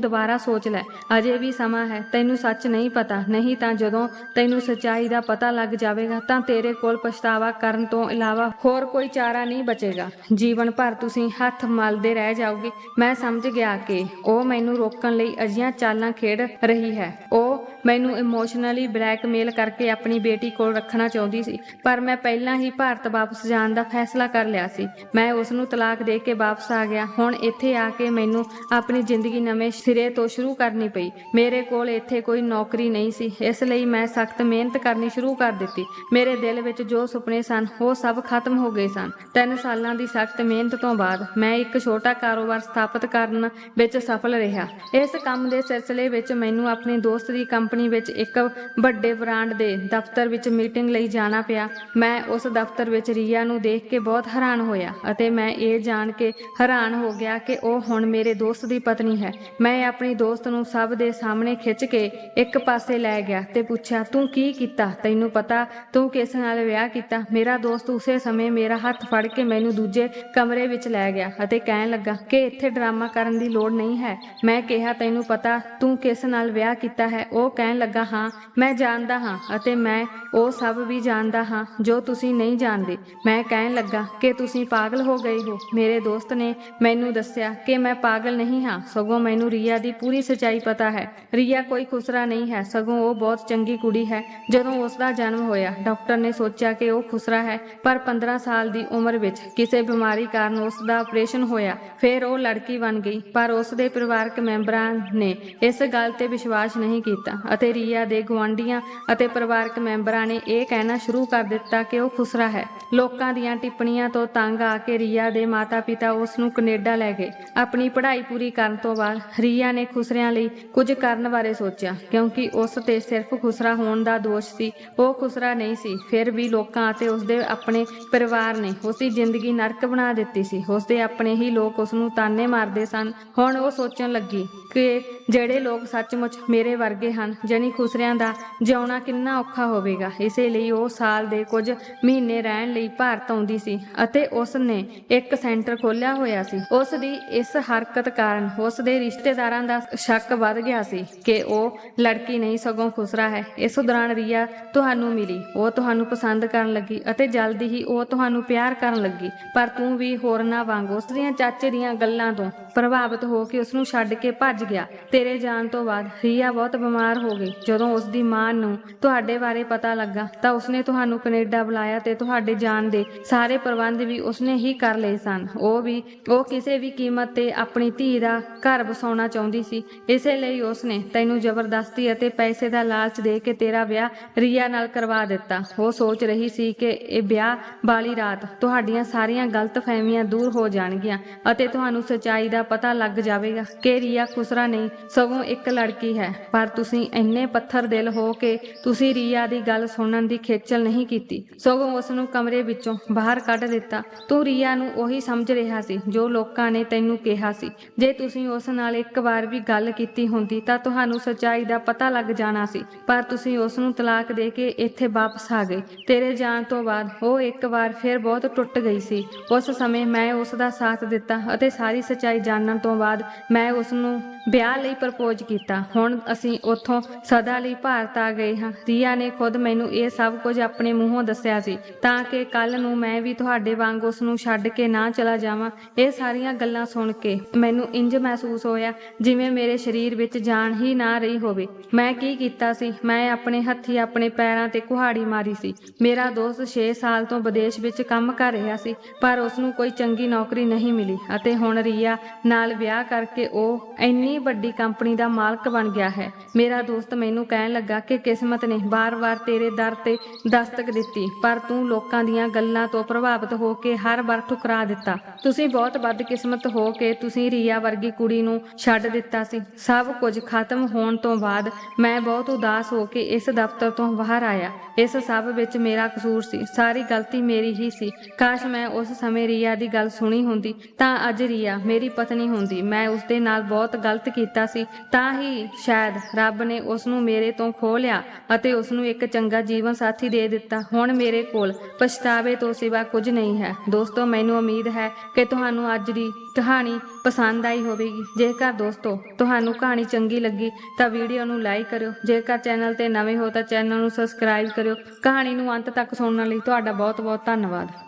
ਦੁਬਾਰਾ ਸੋਚ ਲੈ। ਅਜੇ ਵੀ ਸਮਾਂ ਹੈ, ਤੈਨੂੰ ਸੱਚ ਨਹੀਂ ਪਤਾ। ਨਹੀਂ ਤਾਂ ਜਦੋਂ ਤੈਨੂੰ ਸੱਚਾਈ ਦਾ ਪਤਾ ਲੱਗ ਜਾਵੇਗਾ, ਤਾਂ ਤੇਰੇ ਕੋਲ ਪਛਤਾਵਾ ਕਰਨ ਤੋਂ ਇਲਾਵਾ ਹੋਰ ਕੋਈ ਚਾਰਾ ਨਹੀਂ ਬਚੇਗਾ। ਜੀਵਨ ਭਰ ਤੁਸੀਂ ਹੱਥ ਮਲਦੇ ਰਹਿ ਜਾਓਗੇ। ਮੈਂ ਸਮਝ ਗਿਆ ਕਿ ਉਹ ਮੈਨੂੰ ਰੋਕਣ ਲਈ ਅਜਿਹੀਆਂ ਚਾਲਾਂ ਖੇਡ ਰਹੀ ਹੈ। ਉਹ ਮੈਨੂੰ ਇਮੋਸ਼ਨਲੀ ਬਲੈਕਮੇਲ ਕਰਕੇ ਆਪਣੀ ਬੇਟੀ ਕੋਲ ਰੱਖਣਾ ਚਾਹੁੰਦੀ ਸੀ, ਪਰ ਮੈਂ ਪਹਿਲਾਂ ਹੀ ਭਾਰਤ ਵਾਪਸ ਜਾਣ ਦਾ ਫੈਸਲਾ ਕਰ ਲਿਆ ਸੀ। ਮੈਂ ਉਸ ਨੂੰ ਤਲਾਕ ਦੇ ਕੇ ਵਾਪਸ ਆ ਗਿਆ। ਹੁਣ ਇੱਥੇ ਆ ਕੇ ਮੈਨੂੰ ਆਪਣੀ ਜ਼ਿੰਦਗੀ ਨਵੇਂ ਸਿਰੇ ਤੋਂ ਸ਼ੁਰੂ ਕਰਨੀ ਪਈ। ਮੇਰੇ ਕੋਲ ਇੱਥੇ ਕੋਈ ਨੌਕਰੀ ਨਹੀਂ ਸੀ। ਇਸ ਲਈ ਮੈਂ ਸਖਤ ਮਿਹਨਤ ਕਰਨੀ ਸ਼ੁਰੂ ਕਰ ਦਿੱਤੀ। ਮੇਰੇ ਦਿਲ ਵਿੱਚ ਜੋ ਸੁਪਨੇ ਸਨ, ਉਹ ਸਭ ਖਤਮ ਹੋ ਗਏ ਸਨ। ਤਿੰਨ ਸਾਲਾਂ ਦੀ ਸਖਤ ਮਿਹਨਤ ਤੋਂ ਬਾਅਦ ਮੈਂ ਇੱਕ ਛੋਟਾ ਕਾਰੋਬਾਰ ਸਥਾਪਿਤ ਕਰਨ ਵਿੱਚ ਸਫਲ ਰਿਹਾ। ਇਸ ਕੰਮ ਦੇ ਸਿਲਸਿਲੇ ਵਿੱਚ ਮੈਨੂੰ ਆਪਣੇ ਦੋਸਤ ਦੀ ਕੰਪਨੀ ਵਿੱਚ ਇੱਕ ਵੱਡੇ ਬ੍ਰਾਂਡ ਦੇ ਦਫ਼ਤਰ ਵਿੱਚ ਮੀਟਿੰਗ ਲਈ ਜਾਣਾ ਪਿਆ। ਮੈਂ ਉਸ ਦਫ਼ਤਰ ਵਿੱਚ ਰੀਆ ਨੂੰ ਦੇਖ ਕੇ ਬਹੁਤ ਹੈਰਾਨ ਹੋਇਆ ਅਤੇ ਮੈਂ ਇਹ ਜਾਣ ਕੇ ਹੈਰਾਨ ਹੋ ਗਿਆ ਕਿ ਉਹ ਹੁਣ ਮੇਰੇ ਦੋਸਤ ਦੀ ਪਤਨੀ ਹੈ। ਮੈਂ ਆਪਣੀ ਦੋਸਤ ਨੂੰ ਸਭ ਦੇ ਸਾਹਮਣੇ ਖਿੱਚ ਕੇ ਇੱਕ ਪਾਸੇ ਲੈ ਗਿਆ ਤੇ ਪੁੱਛਿਆ, ਤੂੰ ਕੀ ਕੀਤਾ? ਤੈਨੂੰ ਪਤਾ ਤੂੰ ਕਿਸ ਨਾਲ ਵਿਆਹ ਕੀਤਾ? ਮੇਰਾ ਦੋਸਤ ਉਸੇ ਸਮੇਂ ਮੇਰਾ ਹੱਥ ਫੜ ਕੇ ਮੈਨੂੰ ਦੂਜੇ ਕਮਰੇ ਵਿੱਚ ਲੈ ਗਿਆ ਅਤੇ ਕਹਿਣ ਲੱਗਾ, ਕਿ ਇੱਥੇ ਡਰਾਮਾ ਕਰਨ ਦੀ ਲੋੜ ਨਹੀਂ ਹੈ। ਮੈਂ ਕਿਹਾ, ਤੈਨੂੰ ਪਤਾ ਤੂੰ ਕਿਸ ਨਾਲ ਵਿਆਹ ਕੀਤਾ ਹੈ? ਉਹ ਕਹਿਣ ਲੱਗਾ, ਹਾਂ, ਮੈਂ ਜਾਣਦਾ ਹਾਂ ਅਤੇ ਮੈਂ ਉਹ ਸਭ ਵੀ ਜਾਣਦਾ ਹਾਂ ਜੋ ਤੁਸੀਂ ਨਹੀਂ ਜਾਣਦੇ। ਮੈਂ ਕਹਿਣ ਲੱਗਾ, ਕਿ ਤੁਸੀਂ ਪਾਗਲ ਹੋ ਗਏ ਹੋ। ਮੇਰੇ ਦੋਸਤ ਨੇ ਮੈਨੂੰ ਦੱਸਿਆ ਕਿ ਮੈਂ ਪਾਗਲ ਨਹੀਂ ਹਾਂ। ਸਗੋਂ ਮੈਨੂੰ ਰੀਆ ਦੀ ਪੂਰੀ ਸੱਚਾਈ ਪਤਾ ਹੈ। ਰੀਆ ਕੋਈ ਖੁਸਰਾ ਨਹੀਂ ਹੈ। ਸਗੋਂ ਉਹ ਬਹੁਤ ਚੰਗੀ ਕੁੜੀ ਹੈ। ਜਦੋਂ ਉਸ ਦਾ ਜਨਮ ਹੋਇਆ, ਡਾਕਟਰ ਨੇ ਸੋਚਿਆ ਕਿ ਉਹ ਖੁਸਰਾ ਹੈ। ਪਰ 15 ਸਾਲ ਦੀ ਉਮਰ ਵਿੱਚ ਕਿਸੇ ਬਿਮਾਰੀ ਕਾਰਨ ਉਸ ਦਾ ਆਪਰੇਸ਼ਨ ਹੋਇਆ। ਫਿਰ ਉਹ ਲੜਕੀ ਬਣ ਗਈ। ਪਰ ਉਸ ਦੇ ਪਰਿਵਾਰਕ ਮੈਂਬਰਾਂ ਨੇ ਇਸ ਗੱਲ ਤੇ ਵਿਸ਼ਵਾਸ ਨਹੀਂ ਕੀਤਾ। ਅਤੇ ਰੀਆ ਦੇ ਗੁਆਂਢੀਆਂ ਅਤੇ ਪਰਿਵਾਰਕ ਮੈਂਬਰਾਂ ਨੇ ਇਹ ਕਹਿਣਾ ਸ਼ੁਰੂ ਕਰ ਦਿੱਤਾ ਕਿ ਉਹ ਖੁਸਰਾ ਹੈ। ਲੋਕਾਂ ਦੀਆਂ ਟਿੱਪਣੀਆਂ ਤੋਂ ਤੰਗ ਆ ਕੇ ਰੀਆ ਦੇ ਮਾਤਾ-ਪਿਤਾ ਉਸ ਨੂੰ ਕੈਨੇਡਾ ਲੈ ਗਏ। ਆਪਣੀ ਪੜ੍ਹਾਈ ਪੂਰੀ ਕਰਨ ਤੋਂ ਬਾਅਦ ਰੀਆ ਨੇ ਖੁਸਰਿਆਂ ਲਈ ਕੁਝ ਕਰਨ ਬਾਰੇ ਸੋਚਿਆ, ਕਿਉਂਕਿ ਉਸ ਤੇ ਸਿਰਫ ਖੁਸਰਾ ਹੋਣ ਦਾ ਦੋਸ਼ ਸੀ। ਉਹ ਖੁਸਰਾ ਨਹੀਂ ਸੀ, ਫਿਰ ਵੀ ਲੋਕਾਂ ਅਤੇ ਉਸਦੇ ਆਪਣੇ ਪਰਿਵਾਰ ਨੇ ਉਸ ਦੀ ਜ਼ਿੰਦਗੀ ਨਰਕ ਬਣਾ ਦਿੱਤੀ ਸੀ। ਉਸਦੇ ਆਪਣੇ ਹੀ ਲੋਕ ਉਸ ਨੂੰ ਤਾਨੇ ਮਾਰਦੇ ਸਨ। ਹੁਣ ਉਹ ਸੋਚਣ ਲੱਗੀ ਕਿ ਜਿਹੜੇ ਲੋਕ ਸੱਚਮੁੱਚ ਮੇਰੇ ਵਰਗੇ ਹਨ ਜਣੀ ਖੁਸਰਿਆਂ ਦਾ ਜਿਉਣਾ ਕਿੰਨਾ ਔਖਾ ਹੋਵੇਗਾ। ਇਸੇ ਲਈ ਉਹ ਸਾਲ ਦੇ ਕੁਝ ਮਹੀਨੇ ਰਹਿਣ ਲਈ ਭਾਰਤ ਆਉਂਦੀ ਸੀ ਅਤੇ ਉਸ ਨੇ ਇੱਕ ਸੈਂਟਰ ਖੋਲ੍ਹਿਆ ਹੋਇਆ ਸੀ। ਉਸ ਦੀ ਇਸ ਹਰਕਤ ਕਾਰਨ ਉਸ ਦੇ ਰਿਸ਼ਤੇਦਾਰਾਂ ਦਾ ਸ਼ੱਕ ਵੱਧ ਗਿਆ ਸੀ ਕਿ ਉਹ ਲੜਕੀ ਨਹੀਂ ਸਗੋਂ ਖੁਸਰਾ ਹੈ। ਇਸ ਦੌਰਾਨ ਰੀਆ ਤੁਹਾਨੂੰ ਮਿਲੀ। ਉਹ ਤੁਹਾਨੂੰ ਪਸੰਦ ਕਰਨ ਲੱਗੀ ਅਤੇ ਜਲਦੀ ਹੀ ਉਹ ਤੁਹਾਨੂੰ ਪਿਆਰ ਕਰਨ ਲੱਗੀ। ਪਰ ਤੂੰ ਵੀ ਹੋਰਨਾਂ ਵਾਂਗ ਉਸ ਦੀਆਂ ਚਾਚੇ ਦੀਆਂ ਗੱਲਾਂ ਤੋਂ ਪ੍ਰਭਾਵਿਤ ਹੋ ਕੇ ਉਸ ਨੂੰ ਛੱਡ ਕੇ ਭੱਜ ਗਿਆ। ਤੇਰੇ ਜਾਣ ਤੋਂ ਬਾਅਦ ਰੀਆ ਬਹੁਤ ਬਿਮਾਰ ਹੋ ਗਈ ਜਦੋਂ ਉਸ ਦੀ ਮਾਂ ਨੂੰ ਤੁਹਾਡੇ ਬਾਰੇ ਪਤਾ ਲੱਗਾ, ਤਾਂ ਉਸਨੇ ਤੁਹਾਨੂੰ ਕੈਨੇਡਾ ਬੁਲਾਇਆ ਤੇ ਤੁਹਾਡੇ ਜਾਣ ਦੇ ਸਾਰੇ ਪ੍ਰਬੰਧ ਵੀ ਉਸਨੇ ਹੀ ਕਰ ਲਏ ਸਨ। ਉਹ ਵੀ, ਉਹ ਕਿਸੇ ਵੀ ਕੀਮਤ ਤੇ ਆਪਣੀ ਧੀ ਦਾ ਘਰ ਵਸਾਉਣਾ ਚਾਹੁੰਦੀ ਸੀ। ਇਸੇ ਲਈ ਉਸਨੇ ਤੈਨੂੰ ਜ਼ਬਰਦਸਤੀ ਅਤੇ ਪੈਸੇ ਦਾ ਲਾਲਚ ਦੇ ਕੇ ਤੇਰਾ ਵਿਆਹ ਰੀਆ ਨਾਲ ਕਰਵਾ ਦਿੱਤਾ। ਉਹ ਸੋਚ ਰਹੀ ਸੀ ਕਿ ਇਹ ਵਿਆਹ ਵਾਲੀ ਰਾਤ ਤੁਹਾਡੀਆਂ ਸਾਰੀਆਂ ਗਲਤਫਹਿਮੀਆਂ ਦੂਰ ਹੋ ਜਾਣਗੀਆਂ ਅਤੇ ਤੁਹਾਨੂੰ ਸੱਚਾਈ ਦਾ ਪਤਾ ਲੱਗ ਜਾਵੇਗਾ ਕਿ ਰੀਆ ਖੁਸਰਾ ਨਹੀਂ, ਸਗੋਂ ਇੱਕ ਲੜਕੀ ਹੈ। ਪਰ ਤੁਸੀਂ ਇੰਨੇ ਪੱਥਰ ਦਿਲ ਹੋ ਕੇ ਤੁਸੀਂ ਰੀਆ ਦੀ ਗੱਲ ਸੁਣਨ ਦੀ ਖੇਚਲ ਨਹੀਂ ਕੀਤੀ। ਸਗੋਂ ਉਸ ਨੂੰ ਕਮਰੇ ਵਿੱਚੋਂ ਬਾਹਰ ਕੱਢ ਦਿੱਤਾ। ਤੂੰ ਰੀਆ ਨੂੰ ਉਹੀ ਸਮਝ ਰਿਹਾ ਸੀ ਜੋ ਲੋਕਾਂ ਨੇ ਤੈਨੂੰ ਕਿਹਾ ਸੀ। ਜੇ ਤੁਸੀਂ ਉਸ ਨਾਲ ਇੱਕ ਵਾਰ ਵੀ ਗੱਲ ਕੀਤੀ ਹੁੰਦੀ ਤਾਂ ਤੁਹਾਨੂੰ ਸੱਚਾਈ ਦਾ ਪਤਾ ਲੱਗ ਜਾਣਾ ਸੀ। ਪਰ ਤੁਸੀਂ ਉਸ ਨੂੰ ਤਲਾਕ ਦੇ ਕੇ ਇੱਥੇ ਵਾਪਸ ਆ ਗਏ। ਤੇਰੇ ਜਾਣ ਤੋਂ ਬਾਅਦ ਉਹ ਇੱਕ ਵਾਰ ਫਿਰ ਬਹੁਤ ਟੁੱਟ ਗਈ ਸੀ। ਉਸ ਸਮੇਂ ਮੈਂ ਉਸ ਦਾ ਸਾਥ ਦਿੱਤਾ ਅਤੇ ਸਾਰੀ ਸੱਚਾਈ ਜਾਣਨ ਤੋਂ ਬਾਅਦ ਮੈਂ ਉਸ ਨੂੰ ਵਿਆਹ ਲਈ ਪ੍ਰਪੋਜ਼ ਕੀਤਾ। ਹੁਣ ਅਸੀਂ ਉੱਥੋਂ ਸਦਾ ਲਈ ਭਾਰਤ ਆ ਗਏ ਹਾਂ। ਰੀਆ ਨੇ ਖੁਦ ਮੈਨੂੰ ਇਹ ਸਭ ਕੁਝ ਆਪਣੇ ਮੂੰਹੋਂ ਦੱਸਿਆ ਸੀ, ਤਾਂ ਕਿ ਕੱਲ ਨੂੰ ਮੈਂ ਵੀ ਤੁਹਾਡੇ ਵਾਂਗ ਉਸ ਨੂੰ ਛੱਡ ਕੇ ਨਾ ਚਲਾ ਜਾਵਾਂ। ਇਹ ਸਾਰੀਆਂ ਗੱਲਾਂ ਸੁਣ ਕੇ ਮੈਨੂੰ ਇੰਜ ਮਹਿਸੂਸ ਹੋਇਆ ਜਿਵੇਂ ਮੇਰੇ ਸਰੀਰ ਵਿੱਚ ਜਾਨ ਹੀ ਨਾ ਰਹੀ ਹੋਵੇ। ਮੈਂ ਕੀ ਕੀਤਾ ਸੀ? ਮੈਂ ਆਪਣੇ ਹੱਥੀ ਆਪਣੇ ਪੈਰਾਂ ਤੇ ਕੁਹਾੜੀ ਮਾਰੀ ਸੀ। ਮੇਰਾ ਦੋਸਤ 6 ਸਾਲ ਤੋਂ ਵਿਦੇਸ਼ ਵਿੱਚ ਕੰਮ ਕਰ ਰਿਹਾ ਸੀ, ਪਰ ਉਸ ਨੂੰ ਕੋਈ ਚੰਗੀ ਨੌਕਰੀ ਨਹੀਂ ਮਿਲੀ ਅਤੇ ਹੁਣ ਰੀਆ ਨਾਲ ਵਿਆਹ ਕਰਕੇ ਉਹ ਇੰਨੀ ਵੱਡੀ ਕੰਪਨੀ ਦਾ ਮਾਲਕ ਬਣ ਗਿਆ ਹੈ। ਮੇਰਾ ਦੋਸਤ ਮੈਨੂੰ ਕਹਿਣ ਲੱਗਾ ਕਿ ਕਿਸਮਤ ਨੇ ਬਾਰ-ਬਾਰ ਤੇਰੇ ਦਰ ਤੇ ਦਸਤਕ ਦਿੱਤੀ, ਪਰ ਤੂੰ ਲੋਕਾਂ ਦੀਆਂ ਗੱਲਾਂ ਤੋਂ ਪ੍ਰਭਾਵਿਤ ਹੋ ਕੇ ਹਰ ਵਾਰ ਠੁਕਰਾ ਦਿੱਤਾ। ਤੁਸੀਂ ਬਹੁਤ ਬਦਕਿਸਮਤ ਹੋ ਕੇ ਤੁਸੀਂ ਰੀਆ ਵਰਗੀ ਕੁੜੀ ਨੂੰ ਛੱਡ ਦਿੱਤਾ ਸੀ। ਸਭ ਕੁਝ ਖਤਮ ਹੋਣ ਤੋਂ ਬਾਅਦ ਮੈਂ ਬਹੁਤ ਉਦਾਸ ਹੋ ਕੇ ਇਸ ਦਫ਼ਤਰ ਤੋਂ ਬਾਹਰ ਆਇਆ। ਇਸ ਸਭ ਵਿੱਚ ਮੇਰਾ ਕਸੂਰ ਸੀ। ਸਾਰੀ ਗਲਤੀ ਮੇਰੀ ਹੀ ਸੀ। ਕਾਸ਼ ਮੈਂ ਉਸ ਸਮੇਂ ਰੀਆ ਦੀ ਗੱਲ ਸੁਣੀ ਹੁੰਦੀ ਤਾਂ ਅੱਜ ਰੀਆ ਮੇਰੀ ਪਤਨੀ ਹੁੰਦੀ। ਮੈਂ ਉਸ ਦੇ ਨਾਲ ਬਹੁਤ ਗਲਤ ਕੀਤਾ ਸੀ, ਤਾਂ ਹੀ ਸ਼ਾਇਦ ਰੱਬ ਨੇ ਉਸ ਨੂੰ ਮੇਰੇ ਤੋਂ ਖੋਹ ਲਿਆ ਅਤੇ ਉਸ ਨੂੰ ਇੱਕ ਚੰਗਾ ਜੀਵਨ ਸਾਥੀ ਦੇ ਦਿੱਤਾ। ਹੁਣ ਮੇਰੇ ਕੋਲ ਪਛਤਾਵੇ ਤੋਂ ਸਿਵਾ ਕੁਝ ਨਹੀਂ ਹੈ। ਦੋਸਤੋ, ਮੈਨੂੰ ਉਮੀਦ ਹੈ ਕਿ ਤੁਹਾਨੂੰ ਅੱਜ ਦੀ ਕਹਾਣੀ ਪਸੰਦ ਆਈ ਹੋਵੇਗੀ। ਜੇਕਰ ਦੋਸਤੋ, ਤੁਹਾਨੂੰ ਕਹਾਣੀ ਚੰਗੀ ਲੱਗੀ ਤਾਂ ਵੀਡੀਓ ਨੂੰ ਲਾਈਕ ਕਰਿਓ। ਜੇਕਰ ਚੈਨਲ ਤੇ ਨਵੇਂ ਹੋ ਤਾਂ ਚੈਨਲ ਨੂੰ ਸਬਸਕ੍ਰਾਈਬ ਕਰਿਓ। ਕਹਾਣੀ ਨੂੰ ਅੰਤ ਤੱਕ ਸੁਣਨ ਲਈ ਤੁਹਾਡਾ ਬਹੁਤ ਬਹੁਤ ਧੰਨਵਾਦ।